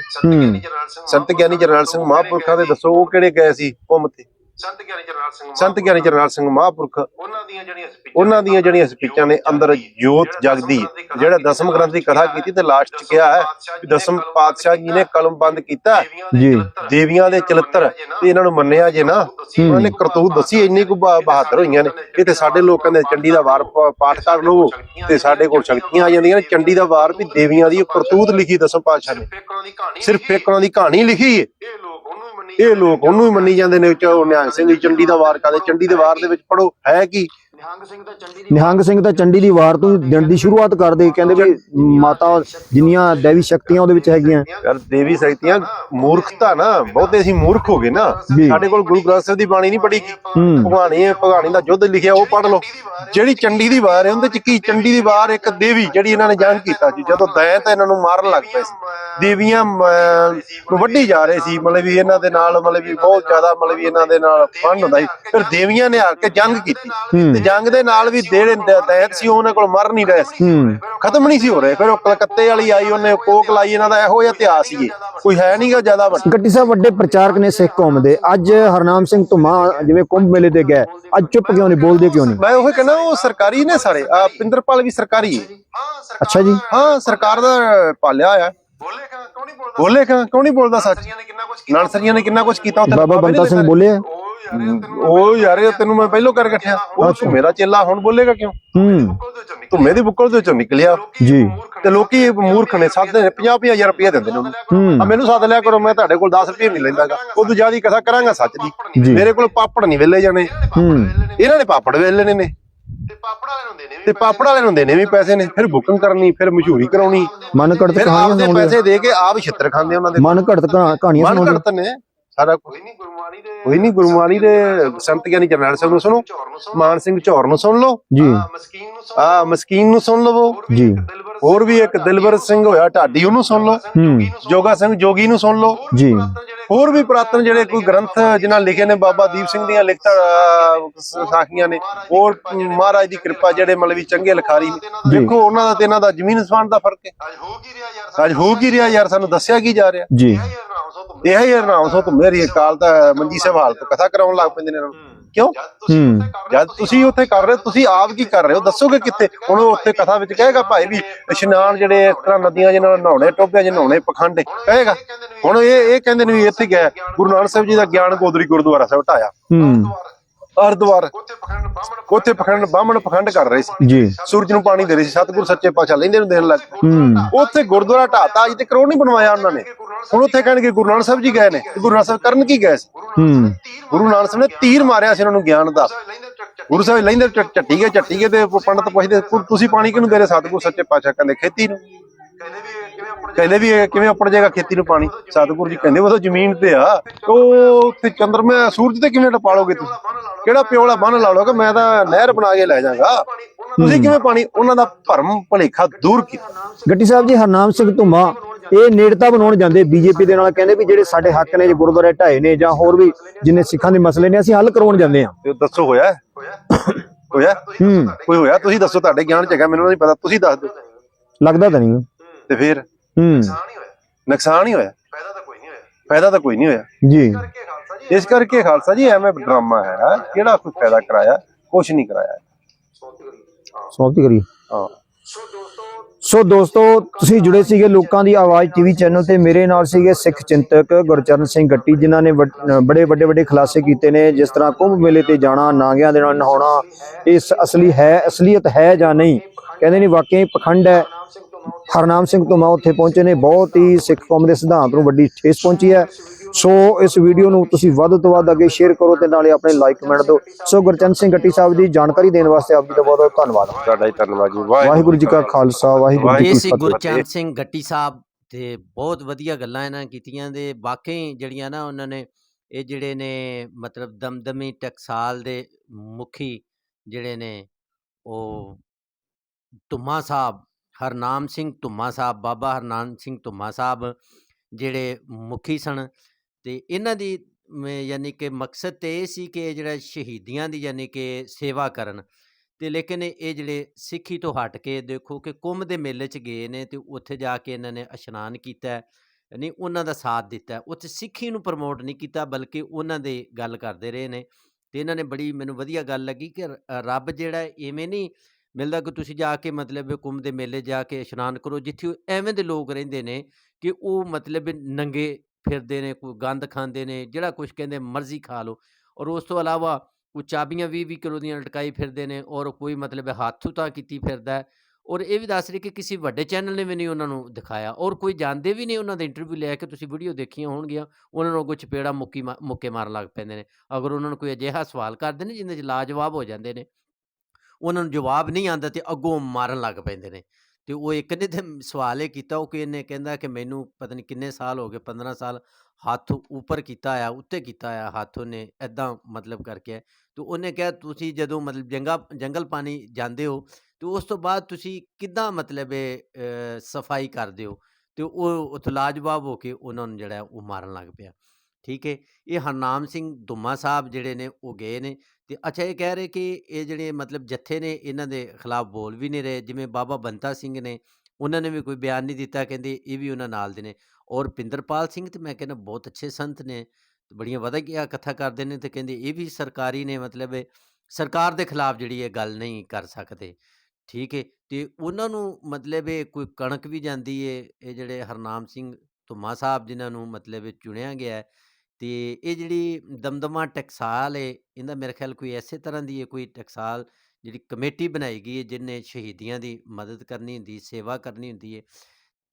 ਸੰਤ ਗਿਆਨੀ ਜਰਨੈਲ ਸਿੰਘ ਮਹਾਂਪੁਰਖਾਂ ਦੇ ਦੱਸੋ ਉਹ ਕਿਹੜੇ ਗਏ ਸੀ ਘੁੰਮ ਤੇ ਸੰਤ ਗਿਆਨੀ ਜਰਨੈਲ ਸਿੰਘ ਸੰਤ ਗਿਆਨੀ ਜਰਨੈਲ ਸਿੰਘ ਮਹਾਂਪੁਰਖ ਉਹਨਾਂ ਦੀਆਂ ਜਿਹੜੀਆਂ ਸਪੀਚਾਂ ਉਹਨਾਂ ਦੀਆਂ ਜਿਹੜੀਆਂ ਸਪੀਚਾਂ ਨੇ ਅੰਦਰ ਜੋਤ ਜਗਦੀ। ਜਿਹੜਾ ਦਸਮ ਗ੍ਰੰਥ ਦੀ ਕਥਾ ਕੀਤੀ ਤੇ ਲਾਸਟ ਚ ਕਿਹਾ ਹੈ ਵੀ ਦਸਮ ਪਾਤਸ਼ਾਹ ਜੀ ਨੇ ਕਲਮ ਬੰਦ ਕੀਤਾ। ਜੀ। ਦੇਵੀਆਂ ਦੇ ਚਲੱਤਰ ਤੇ ਇਹਨਾਂ ਨੂੰ ਮੰਨਿਆ ਜੇ ਨਾ ਉਹਨਾਂ ਨੇ ਕਰਤੂਤ ਦੱਸੀ ਇੰਨੀ ਕੁ ਬਹਾ- ਬਹਾਦਰ ਹੋਈਆਂ ਨੇ। ਇਹ ਤੇ ਸਾਡੇ ਲੋਕਾਂ ਦੇ ਚੰਡੀ ਦਾ ਵਾਰ ਪਾਠ ਕਰ ਲਵੋ ਤੇ ਸਾਡੇ ਕੋਲ ਸ਼ਕਤੀਆਂ ਆ ਜਾਂਦੀਆਂ ਨੇ। ਚੰਡੀ ਦਾ ਵਾਰ ਵੀ ਦੇਵੀਆਂ ਦੀ ਕਰਤੂਤ ਲਿਖੀ ਦਸਮ ਪਾਤਸ਼ਾਹ ਨੇ। ਸਿਰਫ ਇੱਕ ਉਹਨਾਂ ਦੀ ਕਹਾਣੀ ਲਿਖੀ। ਹੈ ਇਹ ਲੋਕ ਉਹਨੂੰ ਹੀ ਮੰਨੀ ਜਾਂਦੇ ਨੇ ਉਹ ਨਿਹੰਗ ਸਿੰਘ ਜੀ ਚੰਡੀ ਦਾ ਵਾਰ ਕਰਦੇ ਚੰਡੀ ਦੇ ਵਾਰ ਦੇ ਵਿੱਚ ਪੜੋ ਹੈ ਕੀ? ਨਿਹੰਗ ਸਿੰਘ ਦਾ ਚੰਡੀ ਦੀ ਨਿਹੰਗ ਸਿੰਘ ਤਾਂ ਚੰਡੀ ਦੀ ਵਾਰ ਤੋਂ ਹੀ ਦਿਨ ਦੀ ਸ਼ੁਰੂਆਤ ਕਰਦੇ ਕਹਿੰਦੇ ਵੀ ਮਾਤਾ ਜਿੰਨੀਆਂ ਦੇਵੀ ਸ਼ਕਤੀਆਂ ਉਹਦੇ ਵਿੱਚ ਹੈਗੀਆਂ। ਯਾਰ ਦੇਵੀ ਸ਼ਕਤੀਆਂ ਮੂਰਖਤਾ ਨਾ ਬਹੁਤੇ ਅਸੀਂ ਮੂਰਖ ਹੋ ਗਏ ਨਾ। ਜੀ। ਸਾਡੇ ਕੋਲ ਗੁਰੂ ਗ੍ਰੰਥ ਸਾਹਿਬ ਦੀ ਬਾਣੀ ਨਹੀਂ ਪੜੀ ਹੂੰ। ਭਗਵਾਨੀ ਹੈ ਭਗਵਾਨੀ ਦਾ ਯੁੱਧ ਲਿਖਿਆ ਉਹ ਪੜ ਲਓ। ਜਿਹੜੀ ਚੰਡੀ ਦੀ ਵਾਰ ਹੈ ਉਹਦੇ ਚ ਕੀ? ਚੰਡੀ ਦੀ ਵਾਰ ਇੱਕ ਦੇਵੀ ਜਿਹੜੀ ਇਹਨਾਂ ਨੇ ਜੰਗ ਕੀਤਾ ਸੀ। ਜਦੋਂ ਦੈਂਤ ਇਹਨਾਂ ਨੂੰ ਮਾਰਨ ਲੱਗ ਪਏ ਸੀ। ਦੇਵੀਆਂ ਅਮ, ਨੂੰ ਵੱਢੀ ਜਾ ਰਹੇ ਸੀ। ਮਤਲਬ ਵੀ ਇਹਨਾਂ ਦੇ ਨਾਲ ਮਤਲਬ ਵੀ ਬਹੁਤ ਜ਼ਿਆਦਾ ਮਤਲਬ ਵੀ ਇਹਨਾਂ ਦੇ ਨਾਲ ਫੰਡ ਹੁੰਦਾ ਸੀ। ਫਿਰ ਦੇਵੀਆਂ ਨੇ ਆ ਕੇ ਜੰਗ ਕੀਤੀ। ਤੇ ਜੰਗ ਦੇ ਨਾਲ ਵੀ ਜਿਹੜੇ ਦ- ਦੈਂਤ ਸੀ ਉਹਨਾਂ ਕੋਲ ਮਰ ਨਹੀਂ ਰਹੇ ਸੀ। ਖਤਮ ਨਹੀਂ ਸੀ ਹੋ ਰਹੇ। ਫਿਰ ਉਹ ਕਲਕੱਤੇ ਵਾਲੀ ਆਈ ਉਹਨੇ ਕੋਕ ਲਾਈ ਇਹਨਾਂ ਦਾ ਇਹੋ ਜਿਹਾ ਇਤਿਹਾਸ ਹੀ ਹੈ ਕੋਈ ਹੈ ਨਹੀਂਗਾ ਜ਼ਿਆਦਾ ਵੱਡਾ। ਗੱਟੀ ਸਾਹਿਬ ਵੱਡੇ ਪ੍ਰਚਾਰਕ ਨੇ ਸਿੱਖ ਕੌਮ ਦੇ। ਅੱਜ ਹਰਨਾਮ ਸਿੰਘ ਧੁਮਾ ਜਿਵੇਂ ਕੁੰਭ ਮੇਲੇ ਤੇ ਗਏ ਅੱਜ ਚੁੱਪ ਕਿਉਂ ਨਹੀਂ ਬੋਲਦੇ ਕਿਉਂ ਨਹੀਂ? ਮੈਂ ਉਹ ਕਹਿੰਦਾ ਉਹ ਸਰਕਾਰੀ ਨੇ ਸਾਰੇ। ਆ ਪਿੰਦਰਪਾਲ ਵੀ ਸਰਕਾਰੀ ਹੈ ਅੱਛਾ ਜੀ। ਹਾਂ ਸਰਕਾਰ ਦਾ ਪਾਲਿਆ ਆ ਬੋਲੇਗਾ ਕੌਣ ਨਹੀਂ ਬੋਲਦਾ ਬੋਲੇ ਕਿਉਂ? ਕਿਉਂ ਨਹੀਂ ਬੋਲਦਾ ਸੱਚ? ਨੇ ਕਿੰਨਾ ਕੁਝ ਕੀਤਾ? ਨਾਨਸਰੀਆਂ ਨੇ ਕਿੰਨਾ ਕੁਝ ਕੀਤਾ? ਉੱਥੇ ਬਾਬਾ ਬੰਤਾ ਸਿੰਘ ਬੋਲੇ ਆ? ਉਹ ਯਾਰ ਇਹ ਤੈਨੂੰ ਮੈਂ ਪਹਿਲੋਂ ਕਰ ਇਕੱਠਿਆ ਉਹ ਤੂੰ ਮੇਰਾ ਚੇਲਾ ਹੁਣ ਬੋਲੇਗਾ ਕਿਉਂ? ਹੂੰ। ਕੋਲ ਦੇ ਬੁੱਕਲ ਦੇ ਚੋਂ ਨਿਕਲਿਆ। ਜੀ। ਤੇ ਲੋਕੀ ਮੂਰਖ ਨੇ ਸਾਦੇ ਨੇ 50 50000 ਰੁਪਏ ਦਿੰਦੇ ਨੇ ਉਹਨੂੰ। ਹੂੰ। ਆ ਮੈਨੂੰ ਸੱਦ ਲਿਆ ਕਰੋ ਮੈਂ ਤੁਹਾਡੇ ਕੋਲ 10 ਰੁਪਏ ਨਹੀਂ ਲੈਂਦਾਗਾ ਉਦੋਂ ਜਿਆਦੀ ਕਥਾ ਕਰਾਂਗਾ ਸੱਚ ਦੀ। ਜੀ। ਮੇਰੇ ਕੋਲ ਪਾਪੜ ਨਹੀਂ ਵੇਲੇ ਜਾਣੇ। ਹੂੰ। ਇਹਨਾਂ ਨੇ ਪਾਪੜ ਵੇਲੇ ਨੇ ਤੇ ਪਾਪੜ ਵਾਲੇ ਨੂੰ ਦੇਣੇ ਤੇ ਪਾਪੜ ਵਾਲੇ ਨੂੰ ਦੇਣੇ ਵੀ ਪੈਸੇ ਨੇ। ਫਿਰ ਬੁਕਿੰਗ ਕਰਨੀ ਫਿਰ ਮਸ਼ਹੂਰੀ ਕਰਾਉਣੀ। ਮਨ ਘੜਤ ਕਹਾਣੀਆਂ ਸੁਣਾਉਂਦੇ ਪੈਸੇ ਦੇ ਕੇ ਆਪ ਛਿੱਤਰ ਖਾਂਦੇ ਉਹਨਾਂ ਦੇ। ਮਨ ਘੜਤ ਕਹਾਣੀਆਂ ਮਨ ਸੁਣਾਉਂਦੇ ਘੜਤ ਨੇ। ਸਾਰਾ ਕੋਈ ਨਹੀਂ ਕੋਈ ਨਹੀਂ ਗੁਰਮਾਨੀ ਦੇ ਸੰਤ ਗਿਆਨੀ ਜਰਨੈਲ ਸਾਹਿਬ ਨੂੰ ਸੁਣੋ। ਮਾਨ ਸਿੰਘ ਝੌਰ ਨੂੰ ਸੁਣ ਲਓ। ਜੀ। ਮਸਕੀਨ ਨੂੰ ਸੁਣ ਆ ਮਸਕੀਨ ਨੂੰ ਸੁਣ ਲਵੋ। ਜੀ। ਹੋਰ ਵੀ ਇੱਕ ਦਿਲਬਰ ਸਿੰਘ ਹੋਇਆ ਢਾਡੀ ਉਹਨੂੰ ਸੁਣ ਲਓ। ਜੋਗਾ ਸਿੰਘ ਜੋਗੀ ਨੂੰ ਸੁਣ ਲਓ। ਜੀ। ਹੋਰ ਵੀ ਪੁਰਾਤਨ ਜਿਹੜੇ ਕੋਈ ਗ੍ਰੰਥ ਜਿਨ੍ਹਾਂ ਲਿਖੇ ਨੇ ਬਾਬਾ ਦੀਪ ਸਿੰਘ ਦੀਆਂ ਲਿਖਤਾਂ ਸਾਖੀਆਂ ਨੇ ਹੋਰ ਮਹਾਰਾਜ ਦੀ ਕਿਰਪਾ ਜਿਹੜੇ ਮਤਲਬ ਵੀ ਚੰਗੇ ਲਿਖਾਰੀ ਨੇ। ਦੇਖੋ ਉਹਨਾਂ ਦਾ ਤੇ ਇਹਨਾਂ ਦਾ ਜ਼ਮੀਨ ਅਸਮਾਨ ਦਾ ਫ਼ਰਕ ਹੈ। ਅੱਜ ਹੋ ਕੀ ਰਿਹਾ ਯਾਰ ਅੱਜ ਹੋ ਕੀ ਰਿਹਾ ਯਾਰ ਸਾਨੂੰ ਦੱਸਿਆ ਕੀ ਜਾ ਰਿਹਾ। ਜੀ। ਇਹ ਹੀ ਹਰਨਾਮ ਸੋ ਤੁਮ ਮੇਰੀ ਅਕਾਲ ਤਾਂ ਮੰਜੀ ਸਾਹਿਬ ਹਾਲ ਤੋਂ ਕਥਾ ਕਰਾਉਣ ਲੱਗ ਪੈਂਦੇ ਨੇ ਕਿਉਂ? ਜਦ ਤੁਸੀਂ ਉੱਥੇ ਕਰ ਰਹੇ ਤੁਸੀਂ ਰਹੇ ਆਪ ਕੀ ਕਰ ਰਹੇ ਹੋ? ਦੱਸੋਗੇ ਕਿੱਥੇ? ਹੁਣ ਉਹ ਉੱਥੇ ਕਥਾ ਵਿੱਚ ਕਹੇਗਾ ਭਾਈ ਵੀ ਇਸ਼ਨਾਨ ਜਿਹੜੇ ਇਸ ਤਰ੍ਹਾਂ ਨਦੀਆਂ ਜਿਹਨਾਂ ਨਾਲ ਨਹਾਉਣੇ ਟੋਬਿਆਂ 'ਚ ਨਹਾਉਣੇ ਪਖੰਡ ਕਹੇਗਾ। ਹੁਣ ਇਹ ਇਹ ਕਹਿੰਦੇ ਨੇ ਵੀ ਇੱਥੇ ਗਿਆ ਗੁਰੂ ਨਾਨਕ ਸਾਹਿਬ ਜੀ ਦਾ ਗਿਆਨ ਗੋਦਰੀ ਗੁਰਦੁਆਰਾ ਸਾਹਿਬ ਢਾਇਆ ਹਰਿਦੁਆਰ। ਉੱਥੇ ਪਖੰਡ ਬਾਹਮਣ ਉੱਥੇ ਪਖੰਡ ਕਰ ਰਹੇ ਸੀ। ਜੀ। ਸੂਰਜ ਨੂੰ ਪਾਣੀ ਦੇ ਰਹੇ ਸੀ। ਸਤਿਗੁਰ ਸੱਚੇ ਪਾਤਸ਼ਾਹ ਲੈਂਦੇ ਨੂੰ ਦੇਣ ਲੱਗ ਉੱਥੇ ਗੁਰਦੁਆਰਾ ਢਾਤਾ ਅਜੇ ਤੱਕ ਉਹ ਨਹੀਂ ਬਣਵਾਇਆ ਉਹਨਾਂ ਨੇ। ਹੁਣ ਉੱਥੇ ਕਹਿਣਗੇ ਗੁਰੂ ਨਾਨਕ ਸਾਹਿਬ ਜੀ ਗਏ ਨੇ। ਗੁਰੂ ਨਾਨਕ ਸਾਹਿਬ ਕਰਨ ਕੀ ਗਏ ਸੀ? ਹੂੰ। ਗੁਰੂ ਨਾਨਕ ਸਾਹਿਬ ਨੇ ਤੀਰ ਮਾਰਿਆ ਸੀ ਉਹਨਾਂ ਨੂੰ ਗਿਆਨ ਦਾ। ਗੁਰੂ ਸਾਹਿਬ ਲੈਂਦੇ ਚੱਟੀ ਗਏ ਚੱਟੀ ਗਏ ਤੇ ਪੰਡਤ ਪੁੱਛਦੇ "ਪੁ- ਤੁਸੀਂ ਪਾਣੀ ਕਿਹਨੂੰ ਦੇ ਰਹੇ? ਸਤਿਗੁਰੂ ਸੱਚੇ ਪਾਤਸ਼ਾਹ ਕਹਿੰਦੇ ਖੇਤੀ ਨੂੰ। ਕਹਿੰਦੇ ਵੀ ਇਹ ਕਿਵੇਂ ਉੱਪਰ ਜਾਏਗਾ ਖੇਤੀ ਨੂੰ ਪਾਣੀ? ਸਤਿਗੁਰੂ ਜੀ ਕਹਿੰਦੇ ਉਹ ਤਾਂ ਜ਼ਮੀਨ ਤੇ ਆ। ਉਹ ਉੱਥੇ ਚੰਦਰਮਾ ਸੂਰਜ ਤੇ ਕਿਵੇਂ ਟਪਾਲੋਗੇ ਤੁਸੀਂ? ਕਿਹੜਾ ਪਿਓਲਾ ਬੰਨ ਲਾ ਲੋਗੇ ਮੈਂ ਤਾਂ ਨਹਿਰ ਬਣਾ ਕੇ ਲੈ ਜਾਗਾ ਤੁਸੀਂ ਕਿਵੇਂ ਪਾਣੀ? ਉਹਨਾਂ ਦਾ ਭਰਮ ਭਲੇਖਾ ਦੂਰ ਕੀਤਾ। ਗੱਟੀ ਸਾਹਿਬ ਜੀ ਹਰਨਾਮ ਸਿੰਘ ਧੁੰਮਾ। ਇਹ ਨੇੜਤਾ ਬਣਾਉਣ ਜਾਂਦੇ ਬੀਜੇਪੀ ਦੇ ਨਾਲ ਕਹਿੰਦੇ ਵੀ ਜਿਹੜੇ ਸਾਡੇ ਹੱਕ ਨੇ ਜੇ ਗੁਰਦੁਆਰੇ ਢਾਏ ਨੇ ਜਾਂ ਹੋਰ ਵੀ ਜਿੰਨੇ ਸਿੱਖਾਂ ਦੇ ਮਸਲੇ ਨੇ ਅਸੀਂ ਹੱਲ ਕਰਵਾਉਣ ਜਾਂਦੇ ਆ ਤੇ ਦੱਸੋ ਹੋਇਆ? ਹੋਇਆ ਹੂੰ? ਕੋਈ ਹੋਇਆ? ਤੁਸੀਂ ਦੱਸੋ ਤੁਹਾਡੇ ਗਿਆਨ ਚ ਹੈਗਾ ਮੈਨੂੰ ਨਹੀਂ ਪਤਾ ਤੁਸੀਂ ਦੱਸ ਦਿਓ। ਲੱਗਦਾ ਤਾਂ ਨਹੀਂ। ਤੇ ਫਿਰ? ਹੂੰ। ਨੁਕਸਾਨ ਹੀ ਹੋਇਆ? ਫਾਇਦਾ ਤਾਂ ਕੋਈ ਨਹੀਂ ਹੋਇਆ। ਫਾਇਦਾ ਤਾਂ ਕੋਈ ਨਹੀਂ ਹੋਇਆ? ਜੀ। ਕਰਕੇ ਖਾਲਸਾ ਜੀ ਇਸ ਕਰਕੇ ਖਾਲਸਾ ਜੀ ਐਵੇਂ ਡਰਾਮਾ ਹੈ। ਕਿਹੜਾ ਕੋਈ ਫਾਇਦਾ ਕਰਾਇਆ? ਕੁਛ ਨਹੀਂ ਕਰਾਇਆ। ਸਮਾਪਤੀ ਕਰੀਏ। ਹਾਂ। ਸੋ ਦੋਸਤੋ, ਤੁਸੀਂ ਜੁੜੇ ਸੀਗੇ ਲੋਕਾਂ ਦੀ ਆਵਾਜ਼ ਟੀਵੀ ਚੈਨਲ ਤੇ। ਮੇਰੇ ਨਾਲ ਸੀਗੇ ਸਿੱਖ ਚਿੰਤਕ ਗੁਰਚਰਨ ਸਿੰਘ ਗੱਟੀ, ਜਿਨ੍ਹਾਂ ਨੇ ਵੱਡ- ਬੜੇ ਵੱਡੇ ਵੱਡੇ ਖੁਲਾਸੇ ਕੀਤੇ ਨੇ। ਜਿਸ ਤਰ੍ਹਾਂ ਕੁੰਭ ਮੇਲੇ ਤੇ ਜਾਣਾ, ਨਾਂਗਿਆਂ ਦੇ ਨਾਲ ਨਹਾਉਣਾ ਇਸ ਅਸਲੀ ਹੈ, ਅਸਲੀਅਤ ਹੈ ਜਾਂ ਨਹੀਂ? ਕਹਿੰਦੇ ਨੇ ਵਾਕਈ ਪਖੰਡ ਹੈ। ਹਰਨਾਮ ਸਿੰਘ ਧੁਮਾ ਉੱਥੇ ਪਹੁੰਚੇ ਨੇ। ਬਹੁਤ ਹੀ ਸਿੱਖ ਕੌਮ ਦੇ ਸਿਧਾਂਤ ਨੂੰ ਵੱਡੀ ਠੇਸ ਪਹੁੰਚੀ ਹੈ। ਸੋ ਇਸ ਵੀਡੀਓ ਨੂੰ ਤੁਸੀਂ ਵੱਧ ਤੋਂ ਵੱਧ ਅੱਗੇ ਸ਼ੇਅਰ ਕਰੋ ਤੇ ਨਾਲੇ ਆਪਣੇ ਲਾਈਕ ਕਮੈਂਟ ਦਿਓ। ਸੋ ਗੁਰਚਰਨ ਸਿੰਘ ਗੱਟੀ ਸਾਹਿਬ ਦੀ ਜਾਣਕਾਰੀ ਦੇਣ ਵਾਸਤੇ ਆਪ ਜੀ ਦਾ ਬਹੁਤ ਬਹੁਤ ਧੰਨਵਾਦ। ਤੁਹਾਡਾ ਹੀ ਧੰਨਵਾਦ ਜੀ। ਵਾਹਿਗੁਰੂ ਜੀ ਕਾ ਖਾਲਸਾ। ਵਾਹਿਗੁਰੂ ਜੀ ਕੀ ਫਤਿਹ। ਗੁਰਚਰਨ ਸਿੰਘ ਗੱਟੀ ਸਾਹਿਬ ਤੇ ਬਹੁਤ ਵਧੀਆ ਗੱਲਾਂ ਇਹਨਾਂ ਨੇ ਕੀਤੀਆਂ ਦੇ ਵਾਕਈ ਜਿਹੜੀਆਂ ਨਾ ਉਹਨਾਂ ਨੇ ਇਹ ਜਿਹੜੇ ਨੇ ਮਤਲਬ ਦਮਦਮੀ ਟਕਸਾਲ ਦੇ ਮੁਖੀ ਜਿਹੜੇ ਨੇ ਉਹ ਧੁੰਮਾ ਸਾਹਿਬ ਹਰਨਾਮ ਸਿੰਘ ਧੁੰਮਾ ਸਾਹਿਬ ਬਾਬਾ ਹਰਨਾਮ ਸਿੰਘ ਧੁੰਮਾ ਸਾਹਿਬ ਜਿਹੜੇ ਮੁਖੀ ਸਨ। ਤੇ ਇਹਨਾਂ ਦੀ ਮ- ਯਾਨੀ ਕਿ ਮਕਸਦ ਤੇ ਇਹ ਸੀ ਕਿ ਇਹ ਜਿਹੜਾ ਸ਼ਹੀਦੀਆਂ ਦੀ ਯਾਨੀ ਕਿ ਸੇਵਾ ਕਰਨ ਤੇ ਲੇਕਿਨ ਇਹ ਜਿਹੜੇ ਸਿੱਖੀ ਤੋਂ ਹਟ ਕੇ ਦੇਖੋ ਕਿ ਕੁੰਭ ਦੇ ਮੇਲੇ 'ਚ ਗਏ ਨੇ ਤੇ ਉੱਥੇ ਜਾ ਕੇ ਇਹਨਾਂ ਨੇ ਇਸ਼ਨਾਨ ਕੀਤਾ ਹੈ, ਨਹੀਂ ਉਹਨਾਂ ਦਾ ਸਾਥ ਦਿੱਤਾ ਹੈ। ਉੱਥੇ ਸਿੱਖੀ ਨੂੰ ਪ੍ਰਮੋਟ ਨਹੀਂ ਕੀਤਾ ਬਲਕਿ ਉਹਨਾਂ ਦੇ ਗੱਲ ਕਰਦੇ ਰਹੇ ਨੇ ਤੇ ਇਹਨਾਂ ਨੇ ਬੜੀ ਮੈਨੂੰ ਵਧੀਆ ਗੱਲ ਲੱਗੀ ਕਿ ਰ- ਰੱਬ ਜਿਹੜਾ ਹੈ ਇਵੇਂ ਨਹੀਂ ਮਿਲਦਾ ਕਿ ਤੁਸੀਂ ਜਾ ਕੇ ਮਤਲਬ ਕੁੰਭ ਦੇ ਮੇਲੇ ਜਾ ਕੇ ਇਸ਼ਨਾਨ ਕਰੋ ਜਿੱਥੇ ਉਹ ਐਵੇਂ ਦੇ ਲੋਕ ਰਹਿੰਦੇ ਨੇ ਕਿ ਉਹ ਮਤਲਬ ਨੰਗੇ ਫਿਰਦੇ ਨੇ, ਕੋਈ ਗੰਦ ਖਾਂਦੇ ਨੇ, ਜਿਹੜਾ ਕੁਝ ਕਹਿੰਦੇ ਮਰਜ਼ੀ ਖਾ ਲਓ। ਔਰ ਉਸ ਤੋਂ ਇਲਾਵਾ ਉਹ ਚਾਬੀਆਂ 20 20 ਕਿਲੋ ਦੀਆਂ ਲਟਕਾਈ ਫਿਰਦੇ ਨੇ ਔਰ ਕੋਈ ਮਤਲਬ ਹੱਥ ਉਤਾ ਕੀਤੀ ਫਿਰਦਾ ਹੈ। ਔਰ ਇਹ ਵੀ ਦੱਸ ਰਹੀ ਕਿ ਕਿਸੇ ਵੱਡੇ ਚੈਨਲ ਨੇ ਵੀ ਨਹੀਂ ਉਹਨਾਂ ਨੂੰ ਦਿਖਾਇਆ ਔਰ ਕੋਈ ਜਾਣਦੇ ਵੀ ਨਹੀਂ ਉਹਨਾਂ ਦਾ ਇੰਟਰਵਿਊ ਲੈ ਕੇ ਤੁਸੀਂ ਵੀਡੀਓ ਦੇਖੀਆਂ ਹੋਣਗੀਆਂ, ਉਹਨਾਂ ਨੂੰ ਕੁਝ ਪੇੜਾ ਮੁੱਕੀ ਮਾ- ਮੁੱਕੇ ਮਾਰਨ ਲੱਗ ਪੈਂਦੇ ਨੇ। ਅਗਰ ਉਹਨਾਂ ਨੂੰ ਕੋਈ ਅਜਿਹਾ ਸਵਾਲ ਕਰਦੇ ਨੇ ਜਿਹਦੇ 'ਚ ਲਾਜਵਾਬ ਹੋ ਜਾਂਦੇ ਨੇ, ਉਹਨਾਂ ਨੂੰ ਜਵਾਬ ਨਹੀਂ ਆਉਂਦਾ ਤੇ ਅੱਗੋਂ ਮਾਰਨ ਲੱਗ ਪੈਂਦੇ ਨੇ। ਤੇ ਉਹ ਇੱਕ ਨੇ ਤੇ ਸਵਾਲ ਇਹ ਕੀਤਾ, ਉਹ ਕਿ ਇਹਨੇ ਕਹਿੰਦਾ ਕਿ ਮੈਨੂੰ ਪਤਾ ਨਹੀਂ ਕਿੰਨੇ ਸਾਲ ਹੋ ਗਏ 15 ਸਾਲ ਹੱਥ ਉੱਪਰ ਕੀਤਾ ਆ, ਉੱਤੇ ਕੀਤਾ ਆ ਹੱਥ ਉਹਨੇ ਐਦਾਂ ਮਤਲਬ ਕਰਕੇ ਤੇ ਉਹਨੇ ਕਿਹਾ, ਤੁਸੀਂ ਜਦੋਂ ਮਤਲਬ ਜੰਗਾ, ਜੰਗਲ ਪਾਣੀ ਜਾਂਦੇ ਹੋ, ਤੇ ਉਸ ਤੋਂ ਬਾਅਦ ਤੁਸੀਂ ਕਿੱਦਾਂ ਮਤਲਬ ਇਹ ਸਫ਼ਾਈ ਕਰਦੇ ਹੋ? ਤੇ ਉਹ ਉੱਥੇ ਲਾਜਵਾਬ ਹੋ ਕੇ ਉਹਨਾਂ ਨੂੰ ਜਿਹੜਾ ਉਹ ਮਾਰਨ ਲੱਗ ਪਿਆ। ਠੀਕ ਹੈ, ਇਹ ਹਰਨਾਮ ਸਿੰਘ ਧੁੰਮਾ ਸਾਹਿਬ ਜਿਹੜੇ ਨੇ, ਉਹ ਗਏ ਨੇ। ਤੇ ਅੱਛਾ, ਇਹ ਕਹਿ ਰਹੇ ਕਿ ਇਹ ਜਿਹੜੇ ਮਤਲਬ ਜੱਥੇ ਨੇ, ਇਹਨਾਂ ਦੇ ਖਿਲਾਫ ਬੋਲ ਵੀ ਨਹੀਂ ਰਹੇ, ਜਿਵੇਂ ਬਾਬਾ ਬੰਤਾ ਸਿੰਘ ਨੇ, ਉਹਨਾਂ ਨੇ ਵੀ ਕੋਈ ਬਿਆਨ ਨਹੀਂ ਦਿੱਤਾ, ਕਹਿੰਦੇ ਇਹ ਵੀ ਉਹਨਾਂ ਨਾਲ ਦੇ ਨੇ। ਔਰ ਪਿੰਦਰਪਾਲ ਸਿੰਘ ਤੇ ਮੈਂ ਕਹਿੰਦਾ ਬਹੁਤ ਅੱਛੇ ਸੰਤ ਨੇ, ਤੇ ਬੜੀਆਂ ਵਧੀਆ ਕਥਾ ਕਰਦੇ ਨੇ ਤੇ ਕਹਿੰਦੇ ਇਹ ਵੀ ਸਰਕਾਰੀ ਨੇ, ਮਤਲਬ ਇਹ ਸਰਕਾਰ ਦੇ ਖਿਲਾਫ ਜਿਹੜੀ ਇਹ ਗੱਲ ਨਹੀਂ ਕਰ ਸਕਦੇ। ਠੀਕ ਹੈ ਤੇ ਉਹਨਾਂ ਨੂੰ ਮਤਲਬ ਇਹ ਕੋਈ ਕਣਕ ਵੀ ਜਾਂਦੀ ਏ, ਇਹ ਜਿਹੜੇ ਹਰਨਾਮ ਸਿੰਘ ਧੁੰਮਾ ਸਾਹਿਬ ਜਿਨ੍ਹਾਂ ਨੂੰ ਮਤਲਬ ਇਹ ਚੁਣਿਆ ਗਿਆ ਹੈ ਤੇ ਇਹ ਜਿਹੜੀ ਦਮਦਮਾ ਟਕਸਾਲ ਏ, ਇਹਦਾ ਮੇਰੇ ਖਿਆਲ ਕੋਈ ਐਸੇ ਤਰ੍ਹਾਂ ਦੀ ਹੈ ਕੋਈ ਟਕਸਾਲ ਜਿਹੜੀ ਕਮੇਟੀ ਬਣਾਈ ਗਈ ਹੈ ਜਿਹਨੇ ਸ਼ਹੀਦੀਆਂ ਦੀ ਮਦਦ ਕਰਨੀ ਹੁੰਦੀ, ਸੇਵਾ ਕਰਨੀ ਹੁੰਦੀ ਹੈ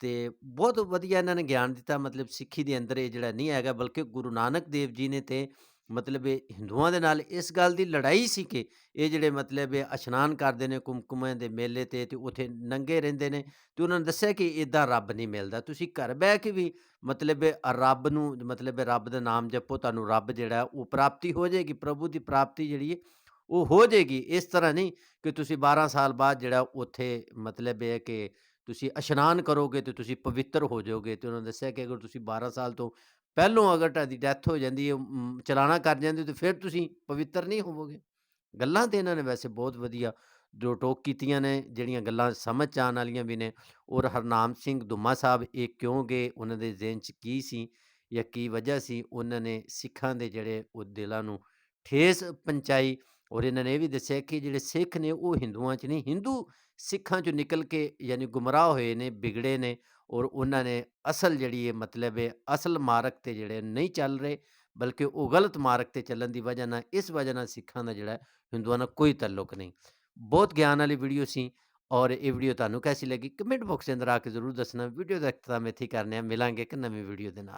ਤੇ ਬਹੁਤ ਵਧੀਆ ਇਹਨਾਂ ਨੇ ਗਿਆਨ ਦਿੱਤਾ, ਮਤਲਬ ਸਿੱਖੀ ਦੇ ਅੰਦਰ ਇਹ ਜਿਹੜਾ ਨਹੀਂ ਹੈਗਾ, ਬਲਕਿ ਗੁਰੂ ਨਾਨਕ ਦੇਵ ਜੀ ਨੇ ਤੇ ਮਤਲਬ ਇਹ ਹਿੰਦੂਆਂ ਦੇ ਨਾਲ ਇਸ ਗੱਲ ਦੀ ਲੜਾਈ ਸੀ ਕਿ ਇਹ ਜਿਹੜੇ ਮਤਲਬ ਇਹ ਇਸ਼ਨਾਨ ਕਰਦੇ ਨੇ ਕੁਮਕੁਮਾਂ ਦੇ ਮੇਲੇ ਤੇ ਤੇ ਉੱਥੇ ਨੰਗੇ ਰਹਿੰਦੇ ਨੇ, ਤੇ ਉਹਨਾਂ ਨੇ ਦੱਸਿਆ ਕਿ ਇਦਾਂ ਰੱਬ ਨਹੀਂ ਮਿਲਦਾ। ਤੁਸੀਂ ਘਰ ਬਹਿ ਕੇ ਵੀ ਮਤਲਬ ਰੱਬ ਨੂੰ, ਮਤਲਬ ਰੱਬ ਦਾ ਨਾਮ ਜਪੋ, ਤੁਹਾਨੂੰ ਰੱਬ ਜਿਹੜਾ ਉਹ ਪ੍ਰਾਪਤੀ ਹੋ ਜਾਏਗੀ, ਪ੍ਰਭੂ ਦੀ ਪ੍ਰਾਪਤੀ ਜਿਹੜੀ ਹੈ ਉਹ ਹੋ ਜਾਏਗੀ। ਇਸ ਤਰ੍ਹਾਂ ਨਹੀਂ ਕਿ ਤੁਸੀਂ 12 ਸਾਲ ਬਾਅਦ ਜਿਹੜਾ ਉੱਥੇ ਮਤਲਬ ਇਹ ਹੈ ਕਿ ਤੁਸੀਂ ਇਸ਼ਨਾਨ ਕਰੋਗੇ ਤੇ ਤੁਸੀਂ ਪਵਿੱਤਰ ਹੋ ਜਾਓਗੇ, ਤੇ ਉਹਨਾਂ ਨੇ ਦੱਸਿਆ ਕਿ ਅਗਰ ਤੁਸੀਂ 12 ਸਾਲ ਤੋਂ ਪਹਿਲੋਂ ਅਗਰ ਤੁਹਾਡੀ ਡੈਥ ਹੋ ਜਾਂਦੀ ਹੈ ਚਲਾਣਾ ਕਰ ਜਾਂਦੇ ਹੋ, ਤੇ ਫਿਰ ਤੁਸੀਂ ਪਵਿੱਤਰ ਨਹੀਂ ਹੋਵੋਗੇ। ਗੱਲਾਂ ਤੇ ਇਹਨਾਂ ਨੇ ਵੈਸੇ ਬਹੁਤ ਵਧੀਆ ਜੋ ਟੋਕ ਕੀਤੀਆਂ ਨੇ, ਜਿਹੜੀਆਂ ਗੱਲਾਂ ਸਮਝ 'ਚ ਆਉਣ ਵਾਲੀਆਂ ਵੀ ਨੇ। ਔਰ ਹਰਨਾਮ ਸਿੰਘ ਦੁਮਾ ਸਾਹਿਬ, ਇਹ ਕਿਉਂ ਗਏ, ਉਹਨਾਂ ਦੇ ਜ਼ਿਹਨ 'ਚ ਕੀ ਸੀ ਜਾਂ ਕੀ ਵਜ੍ਹਾ ਸੀ, ਉਹਨਾਂ ਨੇ ਸਿੱਖਾਂ ਦੇ ਜਿਹੜੇ ਉਹ ਦਿਲਾਂ ਨੂੰ ਠੇਸ ਪਹੁੰਚਾਈ। ਔਰ ਇਹਨਾਂ ਨੇ ਇਹ ਵੀ ਦੱਸਿਆ ਕਿ ਜਿਹੜੇ ਸਿੱਖ ਨੇ ਉਹ ਹਿੰਦੂਆਂ 'ਚ ਨਹੀਂ, ਹਿੰਦੂ ਸਿੱਖਾਂ 'ਚੋਂ ਨਿਕਲ ਕੇ ਯਾਨੀ ਗੁੰਮਰਾਹ ਹੋਏ ਨੇ, ਵਿਗੜੇ ਨੇ ਔਰ ਉਹਨਾਂ ਨੇ ਅਸਲ ਜਿਹੜੀ ਹੈ ਮਤਲਬ ਹੈ, ਅਸਲ ਮਾਰਗ ਤੇ ਜਿਹੜੇ ਨਹੀਂ ਚੱਲ ਰਹੇ ਬਲਕਿ ਉਹ ਗਲਤ ਮਾਰਗ ਤੇ ਚੱਲਣ ਦੀ ਵਜ੍ਹਾ ਨਾਲ, ਇਸ ਵਜ੍ਹਾ ਨਾਲ ਸਿੱਖਾਂ ਦਾ ਜਿਹੜਾ ਹਿੰਦੂਆਂ ਨਾਲ ਕੋਈ ਤਾਲੁਕ ਨਹੀਂ। ਬਹੁਤ ਗਿਆਨ ਵਾਲੀ ਵੀਡੀਓ ਸੀ ਔਰ ਇਹ ਵੀਡੀਓ ਤੁਹਾਨੂੰ ਕੈਸੀ ਲੱਗੀ? ਕਮੈਂਟ ਬਾਕਸ ਦੇ ਅੰਦਰ ਆ ਕੇ ਜ਼ਰੂਰ ਦੱਸਣਾ। ਵੀਡੀਓ ਦਾ ਇਖਤਤਾਮ ਇੱਥੇ ਹੀ ਕਰਨੇ ਆ। ਮਿਲਾਂਗੇ ਇੱਕ ਨਵੀਂ ਵੀਡੀਓ ਦੇ ਨਾਲ।